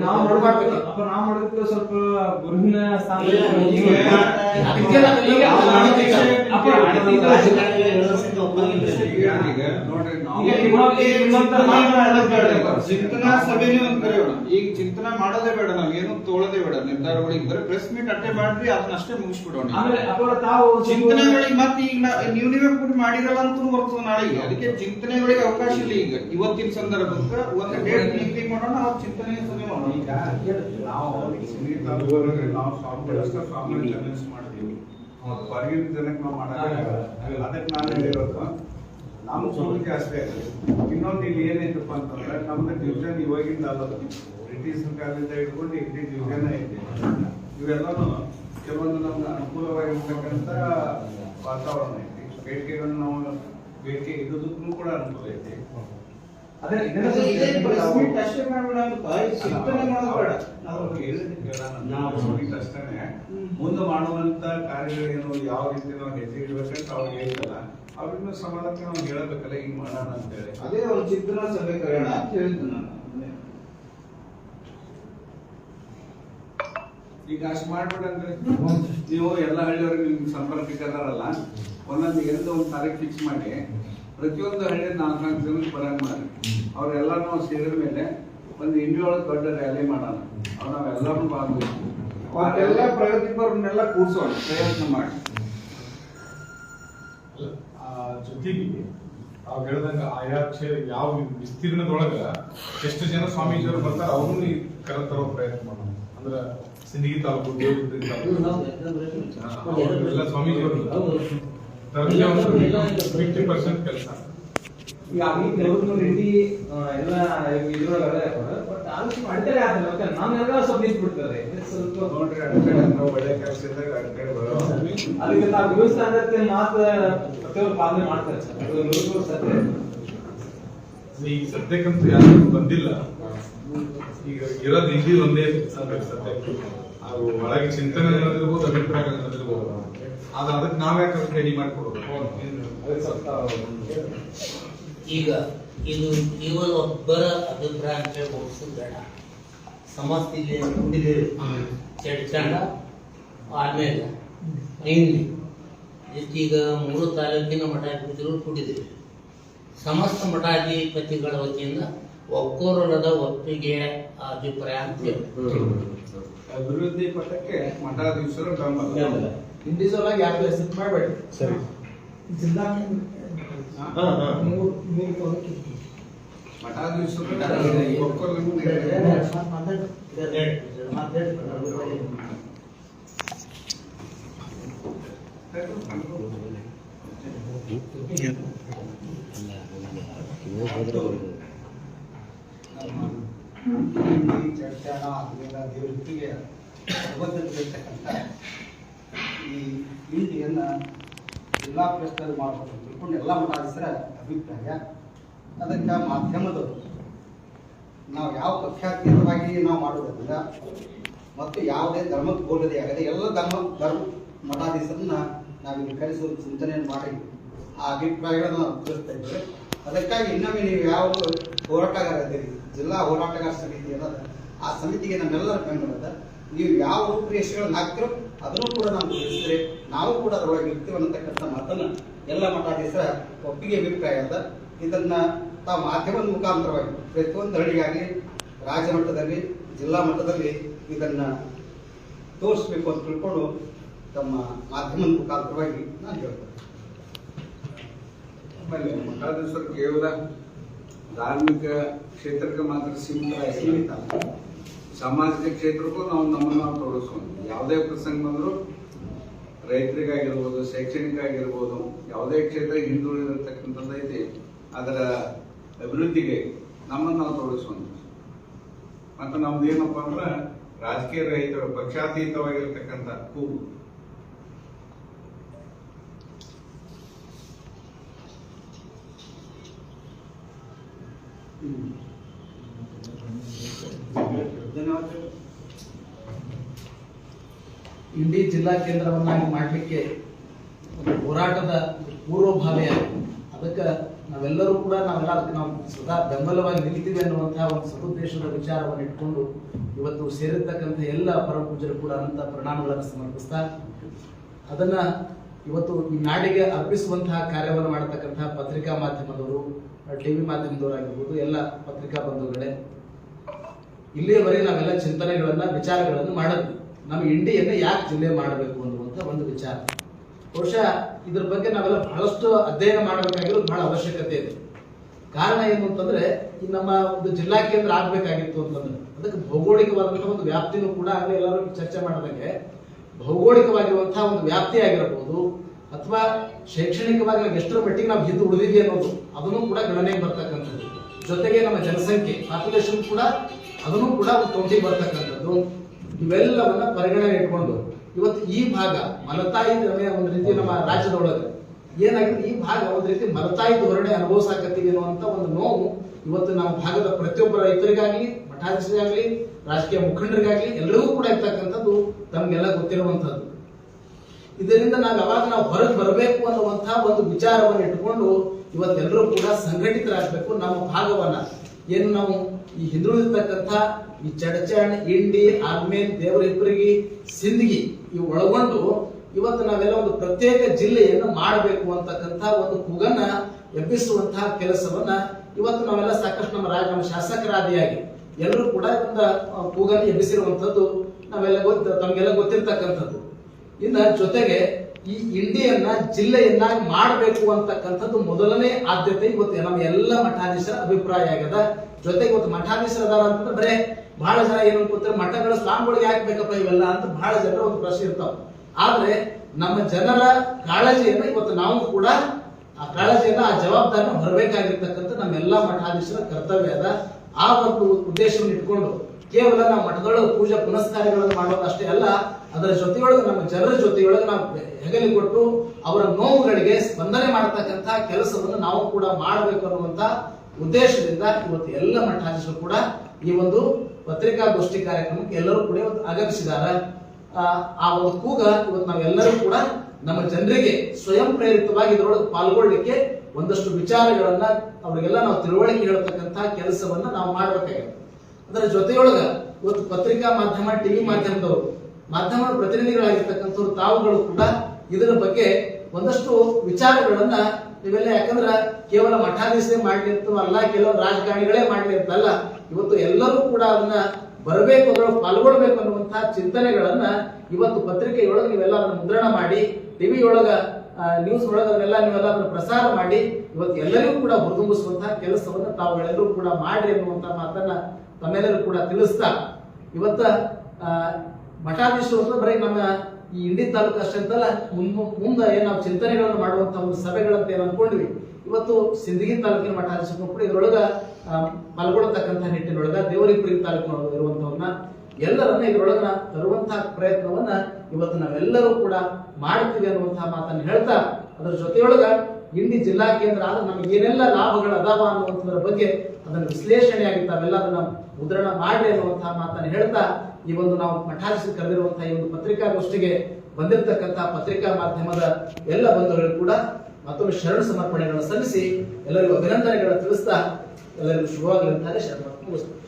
ನಾವು ಮಾಡ್ಬೇಕು. ಅಪ್ಪ ನಾವು ಸ್ವಲ್ಪ ಗುರುವಿನ ನಾವು ನಾವು ನಾವು ಚಿಂತನಾ ಸಭೆನೇ ಒಂದು ಕರೆಯೋಣ ಈಗ ಚಿಂತನೆ ಮಾಡೋದೇ ಬೇಡ ನಾವೇನು ತೋಳದೇ ಬೇಡ. ನಿರ್ಧಾರಗಳಿಗೆ ಬರೀ ಪ್ರೆಸ್ ಮೀಟ್ ಅಟ್ಟೆ ಮಾಡ್ರಿ ಅದನ್ನ ಅಷ್ಟೇ ಮುಗಿಸ್ಬಿಡೋಣ. ಆಮೇಲೆ ಅಪ್ಪ ತಾವು ಚಿಂತನೆಗಳಿಗೆ ಮತ್ತೆ ಈಗ ನಾ- ನೀವು ನೀವೇ ಕೂಡಿ ಮಾಡಿರಲ್ಲ ಅಂತೂ ಬರ್ತದೆ ನಾಳೆ ಅದಕ್ಕೆ ಚಿಂತನೆಗಳಿಗೆ ಅವಕಾಶ ಇಲ್ಲ ಈಗ. ಇವತ್ತಿನ ಸಂದರ್ಭಕ್ಕೆ ಒಂದು ಡೇಟ್ ನಿಗದಿ ಮಾಡೋಣ ಅವ್ರ ಚಿಂತನೆ ಸಭೆ ಮಾಡೋಣ. ಈಗ ನಾವು ನಾವು ಸಾಫ್ಟ್ವೇರ್ ಸ್ವಾಮಿ ಕನ್ವಿನ್ಸ್ ಮಾಡ್ತೀವಿ. ಹೊರಗಿನ ಜನಕ್ಕೆ ನಾವು ಮಾಡಕ್ಕಾಗಲ್ಲ ಅದಕ್ಕೆ ನಾನು ಹೇಳಿರೋದು ನಮ್ಮ ಸೋಲಿಕೆ ಅಷ್ಟೇ. ಇನ್ನೊಂದು ಇಲ್ಲಿ ಏನೈತಪ್ಪ ಅಂತಂದ್ರೆ ನಮ್ದು ಡಿವಿಷನ್ ಇವಾಗಿಂದ ಅಲ್ಲ. ಬ್ರಿಟಿಷ್ ಕಾಲದಿಂದ ಹಿಡ್ಕೊಂಡು ಇಡೀ ಡಿವಿಷನ್ ಐತಿ. ಇವೆಲ್ಲನೂ ಕೆಲವೊಂದು ನಮ್ಗೆ ಅನುಕೂಲವಾಗಿರ್ತಕ್ಕಂಥ ವಾತಾವರಣ ಐತಿ. ಬೇಡಿಕೆಗಳನ್ನ ನಾವು ಬೇಡಿಕೆ ಇಡೋದಕ್ಕೂ ಕೂಡ ಅನುಕೂಲ ಐತಿ. ಅದೇ ಅಷ್ಟೇ ಮಾಡ್ಬೇಡ ಅಂತ ಈ ಚಿಂತನೆ ಮಾಡೋದು ನಾವು ಅಷ್ಟೇ ಮುಂದೆ ಮಾಡುವಂತ ಕಾರ್ಯಗಳೇನು ಯಾವ ರೀತಿ ನಾವು ಹೆಜ್ಜೆ ಇಡ್ಬೇಕಂತ ಅವ್ರಿಗೆ ಹೇಳ್ತಲ್ಲ ಅವ್ರನ್ನ ಸಮಾಧಾನಕ್ಕೆ ನಾವು ಹೇಳಬೇಕಲ್ಲ ಹಿಂಗ್ ಮಾಡೋಣ ಅಂತ ಹೇಳಿ ಅದೇ ಅವ್ರ ಚಿತ್ರ ಸಭೆ ಕರೆಯೋಣ ಅಂತ ಹೇಳಿದ್ದು ನಾನು. ಈಗ ಅಷ್ಟು ಮಾಡ್ಬಿಡಂದ್ರೆ ನೀವು ಎಲ್ಲ ಹಳ್ಳಿಯವ್ರಿಗೆ ನಿಮ್ಗೆ ಸಂಪರ್ಕ ಅದಾರಲ್ಲ ಒಂದೊಂದು ಎಲ್ಲ ಒಂದು ತಾರೀಕು ಫಿಕ್ಸ್ ಮಾಡಿ ಪ್ರತಿಯೊಂದು ಹಳ್ಳಿ ನಾಲ್ಕು ನಾಲ್ಕು ಜನಕ್ಕೆ ಬರಂಗ್ ಮಾಡಿ. ಅವ್ರೆಲ್ಲ ನಾವು ಸೇರಿದ ಮೇಲೆ ಒಂದು ಇಂಡಿಯಾ ಒಳಗೆ ದೊಡ್ಡ ರ್ಯಾಲಿ ಮಾಡೋಣ. ಅವ್ರು ನಾವೆಲ್ಲರೂ ಭಾಗವಹಿಸ್ತೀವಿ ಪ್ರಗತಿ ಪ್ರಗತಿಪರನ್ನೆಲ್ಲ ಕೂರಿಸೋಣ ಪ್ರಯತ್ನ ಮಾಡಿ. ಆ ಜೊತೆಗೆ ಅವ್ರು ಹೇಳ್ದಂಗ ಆಯಾ ಕ್ಷೇತ್ರ ಯಾವ ವಿಸ್ತೀರ್ಣದೊಳಗ ಎಷ್ಟು ಜನ ಸ್ವಾಮೀಜಿಯವರು ಬರ್ತಾರೆ ಅವ್ರನ್ನ ಕರೆತರೋ ಪ್ರಯತ್ನ ಮಾಡೋಣ. ಅಂದ್ರ ಸಿಂದಗಿ ತಾಲೂಕು ಎಲ್ಲ ಸ್ವಾಮೀಜಿಯವರು ತರಲೆ ಒಂದು ಫಿಫ್ಟಿ ಪರ್ಸೆಂಟ್ ಕೆಲಸ. ಎಲ್ಲ ಇದ್ರೊಳಗೆ ಬಟ್ ಆಲೋಚನೆ ಮಾಡ್ತಾರೆ ಆದ್ರೆ ನಾನೆಲ್ಲ ಸ್ವಲ್ಪ ನೋಡ್ರಿ ಒಳ್ಳೆ ಕೆಲಸ ಇದ್ದಾಗ ಅಡ್ಕಡೆ ಬರೋ ಅದಕ್ಕೆ ನಾವು ಮಾತು ಪ್ರತಿಯೊಬ್ಬರು ಪಾಲನೆ ಮಾಡ್ತಾರೆ ಸತ್ಯ. ಈಗ ಸದ್ಯಕ್ಕಂತೂ ಯಾರು ಬಂದಿಲ್ಲ. ಈಗ ಇರೋದು ಇಲ್ಲಿ ಒಂದೇ ಸದ್ಯ ಸದ್ಯಕ್ಕೆ. ಅದು ಒಳಗೆ ಚಿಂತನೆ ಅನ್ನೋದಿರ್ಬೋದು ಅಭಿಪ್ರಾಯ ಅದು ಅದಕ್ಕೆ ನಾವ್ಯಾಕೆ ರೆಡಿ ಮಾಡ್ಕೊಡೋದು. ಈಗ ಇದು ಕೇವಲ ಒಬ್ಬರ ಅಭಿಪ್ರಾಯಕ್ಕೆ ಹೋಗಿಸೋದು ಬೇಡ ಸಮಸ್ತಿಗೆ ಕುಡಿದಿರಿ ಚಡ್ಚಂಡ ಆದ್ಮೇಲೆ ಇಲ್ಲಿ ಈಗ ಮೂರು ತಾಲೂಕಿನ ಮಠಾಧಿಪತಿಗಳು ಕೂಡಿದ್ದೀವಿ ಸಮಸ್ತ ಮಠಾಧಿಪತಿಗಳ ವತಿಯಿಂದ ಒಕ್ಕೋರದ ಒಪ್ಪಿಗೆ ಅಭಿಪ್ರಾಯ ಅಂತ ಹೇಳಿ. ಅಭಿವೃದ್ಧಿ ಪಟ್ಟಕ್ಕೆ ಮಠಾಧೀಶರು ಬೆಂಬಲ. ಇಂಡಿವಿಜುವಲ್ ಆಗಿ ಯಾರು ಹೆಸರು ಮಾಡಬೇಡಿ ಸರಿ ಜಿಲ್ಲಾ ಹಾ, ಹಾ. ಮೂರು ಮೂರು ತಾಲೂಕಿಗೆ. ಮಠಾಧೀಶರು ಒಕ್ಕೂಟವನ್ನು ನೀಡಿದ್ದಾರೆ. ಮಾತಾಡಿ ಮಾತಾಡಿ ಮಾತಾಡಿ ಈ ಚರ್ಚಾನ ಅದನ್ನೆಲ್ಲ ದೇವರಿಗೆ ಭಗವಂತನಿರ್ತಕ್ಕಂಥ ಈ ಇಂಡಿಯನ್ನ ಜಿಲ್ಲಾ ಪ್ರಶ್ನೆ ಮಾಡಬೇಕು ತಿಳ್ಕೊಂಡು ಎಲ್ಲ ಮಠಾಧೀಶರ ಅಭಿಪ್ರಾಯ. ಅದಕ್ಕೆ ಮಾಧ್ಯಮದವರು, ನಾವು ಯಾವ ಪಕ್ಷಾತೀತವಾಗಿ ನಾವು ಮಾಡೋದಿಲ್ಲ, ಮತ್ತು ಯಾವುದೇ ಧರ್ಮಕ್ಕೆ ಹೋಗದೆ ಆಗದೆ ಎಲ್ಲ ಧರ್ಮ ಧರ್ಮ ಮಠಾಧೀಶರನ್ನ ನಾವಿಲ್ಲಿ ಕರೆಸುವ ಚಿಂತನೆಯನ್ನು ಮಾಡಿ ಆ ಅಭಿಪ್ರಾಯಗಳನ್ನು ತಿಳಿಸ್ತಾ ಇದ್ದೇವೆ ಅದಕ್ಕಾಗಿ ಇನ್ನೊಮ್ಮೆ ನೀವು ಯಾವ ಹೋರಾಟಗಾರ ಇದ್ದೀರಿ, ಜಿಲ್ಲಾ ಹೋರಾಟಗಾರ ಸಮಿತಿ ಅನ್ನೋದು, ಆ ಸಮಿತಿಗೆ ನಮ್ಮೆಲ್ಲರ ಬೆಂಬಲದ ನೀವು ಯಾವ ರೂಪುರೇಷೆಗಳನ್ನು ಹಾಕ್ತಿರೋ ಅದನ್ನು ಕೂಡ ನಾವು ತಿಳಿಸಿದ್ರೆ ನಾವು ಕೂಡ ಅದರೊಳಗೆ ಇರ್ತೀವಿ ಅನ್ನತಕ್ಕಂಥ ಮಾತನ್ನ ಎಲ್ಲ ಮಠಾಧೀಶರ ಒಪ್ಪಿಗೆ ಅಭಿಪ್ರಾಯ ಅದ ಇದನ್ನ ತಾವು ಮಾಧ್ಯಮದ ಮುಖಾಂತರವಾಗಿ ಪ್ರತಿಯೊಂದು ಹಳ್ಳಿಗಾಗಲಿ ರಾಜ್ಯ ಮಟ್ಟದಲ್ಲಿ ಜಿಲ್ಲಾ ಮಟ್ಟದಲ್ಲಿ ಇದನ್ನ ತೋರಿಸ್ಬೇಕು ಅಂತ ತಿಳ್ಕೊಂಡು ತಮ್ಮ ಮಾಧ್ಯಮದ ಮುಖಾಂತರವಾಗಿ ನಾನು ಹೇಳ್ತೇನೆ. ಆಮೇಲೆ ಮಠಾಧೀಶರು ಕೇವಲ ಧಾರ್ಮಿಕ ಕ್ಷೇತ್ರಕ್ಕೆ ಮಾತ್ರ ಸೀಮಿತ ಸೀಮಿತ ಸಾಮಾಜಿಕ ಕ್ಷೇತ್ರಕ್ಕೂ ನಾವು ನಮ್ಮನ್ನು ನಾವು ತೊಡಗಿಸ್ಕೊಂಡು ಯಾವುದೇ ಪ್ರಸಂಗ ಬಂದರೂ ರೈತರಿಗಾಗಿರ್ಬೋದು ಶೈಕ್ಷಣಿಕ ಆಗಿರ್ಬೋದು ಯಾವುದೇ ಕ್ಷೇತ್ರ ಹಿಂದುಳಿದಿರ್ತಕ್ಕಂಥದ್ದು ಐತಿ ಅದರ ಅಭಿವೃದ್ಧಿಗೆ ನಮ್ಮನ್ನು ನಾವು ತೊಡಗಿಸ್ಕೊಂಡು ಮತ್ತು ನಮ್ದು ಏನಪ್ಪ ಅಂದ್ರೆ ರಾಜಕೀಯ ರೈತರ ಪಕ್ಷಾತೀತವಾಗಿರ್ತಕ್ಕಂಥ ಕೂಗು ಧನ್ಯವಾದಗಳು ಇಂಡಿ ಜಿಲ್ಲಾ ಕೇಂದ್ರವನ್ನಾಗಿ ಮಾಡಲಿಕ್ಕೆ ಒಂದು ಹೋರಾಟದ ಪೂರ್ವಭಾವಿಯ ಅದಕ್ಕೆ ನಾವೆಲ್ಲರೂ ಕೂಡ ನಾವೆಲ್ಲ ಅದಕ್ಕೆ ನಾವು ಸದಾ ಬೆಂಬಲವಾಗಿ ನಿಲ್ತೀವಿ ಅನ್ನುವಂತಹ ಒಂದು ಸದುದ್ದೇಶದ ವಿಚಾರವನ್ನು ಇಟ್ಕೊಂಡು ಇವತ್ತು ಸೇರಿರ್ತಕ್ಕಂಥ ಎಲ್ಲ ಪರಮ ಪೂಜರು ಕೂಡ ಅನಂತ ಪ್ರಣಾಮಗಳನ್ನು ಸಮರ್ಪಿಸ್ತಾ ಅದನ್ನ ಇವತ್ತು ಈ ನಾಡಿಗೆ ಅರ್ಪಿಸುವಂತಹ ಕಾರ್ಯವನ್ನು ಮಾಡತಕ್ಕಂತಹ ಪತ್ರಿಕಾ ಮಾಧ್ಯಮದವರು, ಟಿವಿ ಮಾಧ್ಯಮದವರಾಗಿರ್ಬೋದು, ಎಲ್ಲ ಪತ್ರಿಕಾ ಬಂಧುಗಳೇ ಇಲ್ಲಿಯವರೆಗೆ ನಾವೆಲ್ಲ ಚಿಂತನೆಗಳನ್ನ, ವಿಚಾರಗಳನ್ನು ಮಾಡಿದ್ವಿ ನಮ್ಮ ಇಂಡಿಯನ್ನ ಯಾಕೆ ಜಿಲ್ಲೆ ಮಾಡಬೇಕು ಅನ್ನುವಂಥ ಒಂದು ವಿಚಾರ. ಬಹುಶಃ ಇದ್ರ ಬಗ್ಗೆ ನಾವೆಲ್ಲ ಬಹಳಷ್ಟು ಅಧ್ಯಯನ ಮಾಡಬೇಕಾಗಿರೋದು ಬಹಳ ಅವಶ್ಯಕತೆ ಇದೆ. ಕಾರಣ ಏನು ಅಂತಂದ್ರೆ, ಈ ನಮ್ಮ ಒಂದು ಜಿಲ್ಲಾ ಕೇಂದ್ರ ಆಗ್ಬೇಕಾಗಿತ್ತು ಅಂತಂದ್ರೆ, ಅದಕ್ಕೆ ಭೌಗೋಳಿಕವಾದಂತಹ ಒಂದು ವ್ಯಾಪ್ತಿನೂ ಕೂಡ ಆಗಲೇ ಎಲ್ಲರೂ ಚರ್ಚೆ ಮಾಡಿದಂಗೆ ಭೌಗೋಳಿಕವಾಗಿರುವಂತಹ ಒಂದು ವ್ಯಾಪ್ತಿ ಆಗಿರಬಹುದು ಅಥವಾ ಶೈಕ್ಷಣಿಕವಾಗಿ ನಾವು ಎಷ್ಟರ ಮಟ್ಟಿಗೆ ನಾವು ಹಿಂದೆ ಉಳಿದಿದೆ ಅನ್ನೋದು, ಅದನ್ನು ಕೂಡ ಗಣನೆಗೆ ಬರ್ತಕ್ಕಂಥದ್ದು. ಜೊತೆಗೆ ನಮ್ಮ ಜನಸಂಖ್ಯೆ ಪಾಪ್ಯುಲೇಷನ್ ಕೂಡ ಅದನ್ನು ಕೂಡ ಕೌಂಟಿಗೆ ಬರ್ತಕ್ಕಂಥದ್ದು. ಇವೆಲ್ಲವನ್ನ ಪರಿಗಣನೆ ಇಟ್ಕೊಂಡು ಇವತ್ತು ಈ ಭಾಗ ಮಲತಾಯಿ ರಮೆಯ ಒಂದು ರೀತಿ ನಮ್ಮ ರಾಜ್ಯದೊಳಗೆ ಏನಾಗಿದೆ? ಈ ಭಾಗ ಒಂದು ರೀತಿ ಮಲತಾಯಿ ಧೋರಣೆ ಅನುಭವಿಸಾಕತ್ತೀವಿ ಅನ್ನುವಂತ ಒಂದು ನೋವು ಇವತ್ತು ನಮ್ಮ ಭಾಗದ ಪ್ರತಿಯೊಬ್ಬ ರೈತರಿಗಾಗ್ಲಿ ಮಠಾಧೀಶರಿಗಾಗ್ಲಿ ರಾಜಕೀಯ ಮುಖಂಡರಿಗಾಗ್ಲಿ ಎಲ್ಲರಿಗೂ ಕೂಡ ಇರ್ತಕ್ಕಂಥದ್ದು ತಮಗೆಲ್ಲ ಗೊತ್ತಿರುವಂಥದ್ದು. ಇದರಿಂದ ನಾವು ಯಾವಾಗ ನಾವು ಹೊರಗೆ ಬರಬೇಕು ಅನ್ನುವಂತಹ ಒಂದು ವಿಚಾರವನ್ನು ಇಟ್ಕೊಂಡು ಇವತ್ತೆಲ್ಲರೂ ಕೂಡ ಸಂಘಟಿತರಾಗಬೇಕು ನಮ್ಮ ಭಾಗವನ್ನ. ಏನು ನಾವು ಈ ಹಿಂದುಳಿದಿರ್ತಕ್ಕಂಥ ಈ ಚಡಚಣ್ ಇಂಡಿ ಆದ್ಮೇಲೆ ದೇವರಿಬ್ಬರಿಗೆ ಸಿಂದಗಿ ಇವು ಒಳಗೊಂಡು ಇವತ್ತು ನಾವೆಲ್ಲ ಒಂದು ಪ್ರತ್ಯೇಕ ಜಿಲ್ಲೆಯನ್ನು ಮಾಡಬೇಕು ಅಂತಕ್ಕಂಥ ಒಂದು ಕೂಗನ್ನ ಎಬ್ಬಿಸುವಂತಹ ಕೆಲಸವನ್ನ ಇವತ್ತು ನಾವೆಲ್ಲ ಸಾಕಷ್ಟು ನಮ್ಮ ರಾಜ ನಮ್ಮ ಶಾಸಕರಾದಿಯಾಗಿ ಎಲ್ಲರೂ ಕೂಡ ಒಂದು ಕೂಗನ್ನು ಎಬ್ಬಿಸಿರುವಂತದ್ದು ನಾವೆಲ್ಲ ಗೊತ್ತ, ತಮಗೆಲ್ಲ ಗೊತ್ತಿರ್ತಕ್ಕಂಥದ್ದು. ಇನ್ನ ಜೊತೆಗೆ ಈ ಇಂಡಿಯನ್ನ ಜಿಲ್ಲೆಯನ್ನಾಗಿ ಮಾಡಬೇಕು ಅಂತಕ್ಕಂಥದ್ದು ಮೊದಲನೇ ಆದ್ಯತೆ ಇವತ್ತು ನಮ್ಮ ಎಲ್ಲ ಮಠಾಧೀಶರ ಅಭಿಪ್ರಾಯ ಆಗ್ಯದ. ಜೊತೆಗೆ ಇವತ್ತು ಮಠಾಧೀಶರ ಅದಾರ ಅಂತಂದ್ರೆ ಬರೇ ಬಹಳ ಜನ ಏನು ಅನ್ಕೋತಾರೆ, ಮಠಗಳ ಸ್ವಾಮಿಗಳಿಗೆ ಯಾಕೆ ಬೇಕಪ್ಪ ಇವೆಲ್ಲ ಅಂತ ಬಹಳ ಜನರ ಒಂದು ಪ್ರಶ್ನೆ ಇರ್ತಾವ. ಆದ್ರೆ ನಮ್ಮ ಜನರ ಕಾಳಜಿಯನ್ನ ಇವತ್ತು ನಾವು ಕೂಡ ಆ ಕಾಳಜಿಯನ್ನ, ಆ ಜವಾಬ್ದಾರಿನ ಹೊರಬೇಕಾಗಿರ್ತಕ್ಕಂಥ ನಮ್ಮೆಲ್ಲ ಮಠಾಧೀಶರ ಕರ್ತವ್ಯ ಅದ. ಆ ಒಂದು ಉದ್ದೇಶವನ್ನು ಇಟ್ಕೊಂಡು ಕೇವಲ ನಾವು ಮಠದೊಳಗೆ ಪೂಜಾ ಪುನಸ್ಕಾರಗಳನ್ನು ಮಾಡೋದಷ್ಟೇ ಅಲ್ಲ ಅದರ ಜೊತೆಯೊಳಗೆ ನಮ್ಮ ಜನರ ಜೊತೆಯೊಳಗೆ ನಾವು ಹೆಗಲಿ ಕೊಟ್ಟು ಅವರ ನೋವುಗಳಿಗೆ ಸ್ಪಂದನೆ ಮಾಡತಕ್ಕಂತಹ ಕೆಲಸವನ್ನು ನಾವು ಕೂಡ ಮಾಡಬೇಕು ಅನ್ನುವಂತ ಉದ್ದೇಶದಿಂದ ಇವತ್ತು ಎಲ್ಲ ಮಠಾಧೀಶರು ಕೂಡ ಈ ಒಂದು ಪತ್ರಿಕಾಗೋಷ್ಠಿ ಕಾರ್ಯಕ್ರಮಕ್ಕೆ ಎಲ್ಲರೂ ಕೂಡ ಇವತ್ತು ಆಗಮಿಸಿದ್ದಾರೆ. ಆ, ಒಂದು ಕೂಗ ಇವತ್ತು ನಾವೆಲ್ಲರೂ ಕೂಡ ನಮ್ಮ ಜನರಿಗೆ ಸ್ವಯಂ ಪ್ರೇರಿತವಾಗಿ ಇದರೊಳಗೆ ಪಾಲ್ಗೊಳ್ಳಿಕ್ಕೆ ಒಂದಷ್ಟು ವಿಚಾರಗಳನ್ನ ಅವರಿಗೆಲ್ಲ ನಾವು ತಿಳುವಳಿಕೆ ಹೇಳ್ತಕ್ಕಂತ ಕೆಲಸವನ್ನ ನಾವು ಮಾಡಬೇಕಾಗಿದೆ. ಅದರ ಜೊತೆಯೊಳಗ ಇವತ್ತು ಪತ್ರಿಕಾ ಮಾಧ್ಯಮ ಟಿವಿ ಮಾಧ್ಯಮದವರು ಮಾಧ್ಯಮ ಪ್ರತಿನಿಧಿಗಳಾಗಿರ್ತಕ್ಕಂಥವ್ರು ತಾವುಗಳು ಕೂಡ ಇದರ ಬಗ್ಗೆ ಒಂದಷ್ಟು ವಿಚಾರಗಳನ್ನ ನೀವೆಲ್ಲ ಯಾಕಂದ್ರ ಕೇವಲ ಮಠಾಧೀಶೆ ಮಾಡ್ಲಿ ಅಲ್ಲ ಕೆಲವು ರಾಜಕಾರಣಿಗಳೇ ಮಾಡ್ಲಿ ಅಂತಲ್ಲ, ಇವತ್ತು ಎಲ್ಲರೂ ಕೂಡ ಅದನ್ನ ಬರಬೇಕು ಅದರ ಪಾಲ್ಗೊಳ್ಬೇಕು ಅನ್ನುವಂತಹ ಚಿಂತನೆಗಳನ್ನ ಇವತ್ತು ಪತ್ರಿಕೆಯೊಳಗೆ ನೀವೆಲ್ಲ ಅದನ್ನ ಮುದ್ರಣ ಮಾಡಿ ಟಿವಿ ಒಳಗ ನ್ಯೂಸ್ ಒಳಗ ಅದನ್ನೆಲ್ಲ ನೀವೆಲ್ಲ ಅದನ್ನ ಪ್ರಸಾರ ಮಾಡಿ, ಇವತ್ತು ಎಲ್ಲರಿಗೂ ಕೂಡ ಹುರಿದುಂಬಿಸುವಂತಹ ಕೆಲಸವನ್ನ ತಾವುಗಳೆಲ್ಲರೂ ಕೂಡ ಮಾಡ್ರಿ ಅನ್ನುವಂತ ಮಾತನ್ನ ತಮ್ಮೆಲ್ಲರೂ ಕೂಡ ತಿಳಿಸ್ತಾ, ಇವತ್ತ ಮಠಾಧೀಶರು ಬರೀ ನಮ್ಮ ಈ ಇಂಡಿ ತಾಲೂಕು ಅಷ್ಟೇ ಅಂತಲ್ಲ, ಮುಂದೆ ಮುಂದೆ ಏನು ಚಿಂತನೆಗಳನ್ನು ಮಾಡುವಂತ ಒಂದು ಸಭೆಗಳಂತ ಏನು ಅನ್ಕೊಂಡ್ವಿ. ಇವತ್ತು ಸಿಂದಗಿ ತಾಲೂಕಿನ ಮಠಾಧೀಶರು ಕೂಡ ಇದ್ರೊಳಗ ಪಾಲ್ಗೊಳ್ಳತಕ್ಕಂಥ ನಿಟ್ಟಿನೊಳಗ ದೇವರಿಪುರಿ ತಾಲೂಕಿನೊಳಗೆ ಇರುವಂತವನ್ನ ಎಲ್ಲರನ್ನ ಇದ್ರೊಳಗ ತರುವಂತಹ ಪ್ರಯತ್ನವನ್ನ ಇವತ್ತು ನಾವೆಲ್ಲರೂ ಕೂಡ ಮಾಡ್ತೀವಿ ಅನ್ನುವಂತಹ ಮಾತನ್ನು ಹೇಳ್ತಾ, ಅದರ ಜೊತೆಯೊಳಗ ಇಂಡಿ ಜಿಲ್ಲಾ ಕೇಂದ್ರ ಆದ್ರೆ ನಮಗೆ ಏನೆಲ್ಲ ಲಾಭಗಳು ಅದಾವ ಅನ್ನುವಂಥದ್ರ ಬಗ್ಗೆ ಅದನ್ನ ವಿಶ್ಲೇಷಣೆಯಾಗಿ ತಾವೆಲ್ಲ ಅದನ್ನ ಮುದ್ರಣ ಮಾಡಿ ಅನ್ನುವಂತಹ ಮಾತನ್ನು ಹೇಳ್ತಾ ಈ ಒಂದು ನಾವು ಮಠಾಧೀಶರು ಕರೆದಿರುವಂತಹ ಈ ಒಂದು ಪತ್ರಿಕಾಗೋಷ್ಠಿಗೆ ಬಂದಿರತಕ್ಕಂತಹ ಪತ್ರಿಕಾ ಮಾಧ್ಯಮದ ಎಲ್ಲ ಬಂಧುಗಳು ಕೂಡ ಮತ್ತೊಮ್ಮೆ ಶರಣ ಸಮರ್ಪಣೆಗಳನ್ನು ಸಲ್ಲಿಸಿ ಎಲ್ಲರಿಗೂ ಅಭಿನಂದನೆಗಳನ್ನು ತಿಳಿಸ್ತಾ ಎಲ್ಲರಿಗೂ ಶುಭವಾಗಲಿ ಅಂತಾನೆ ಶರಣ ಮುಗಿಸ್ತಾರೆ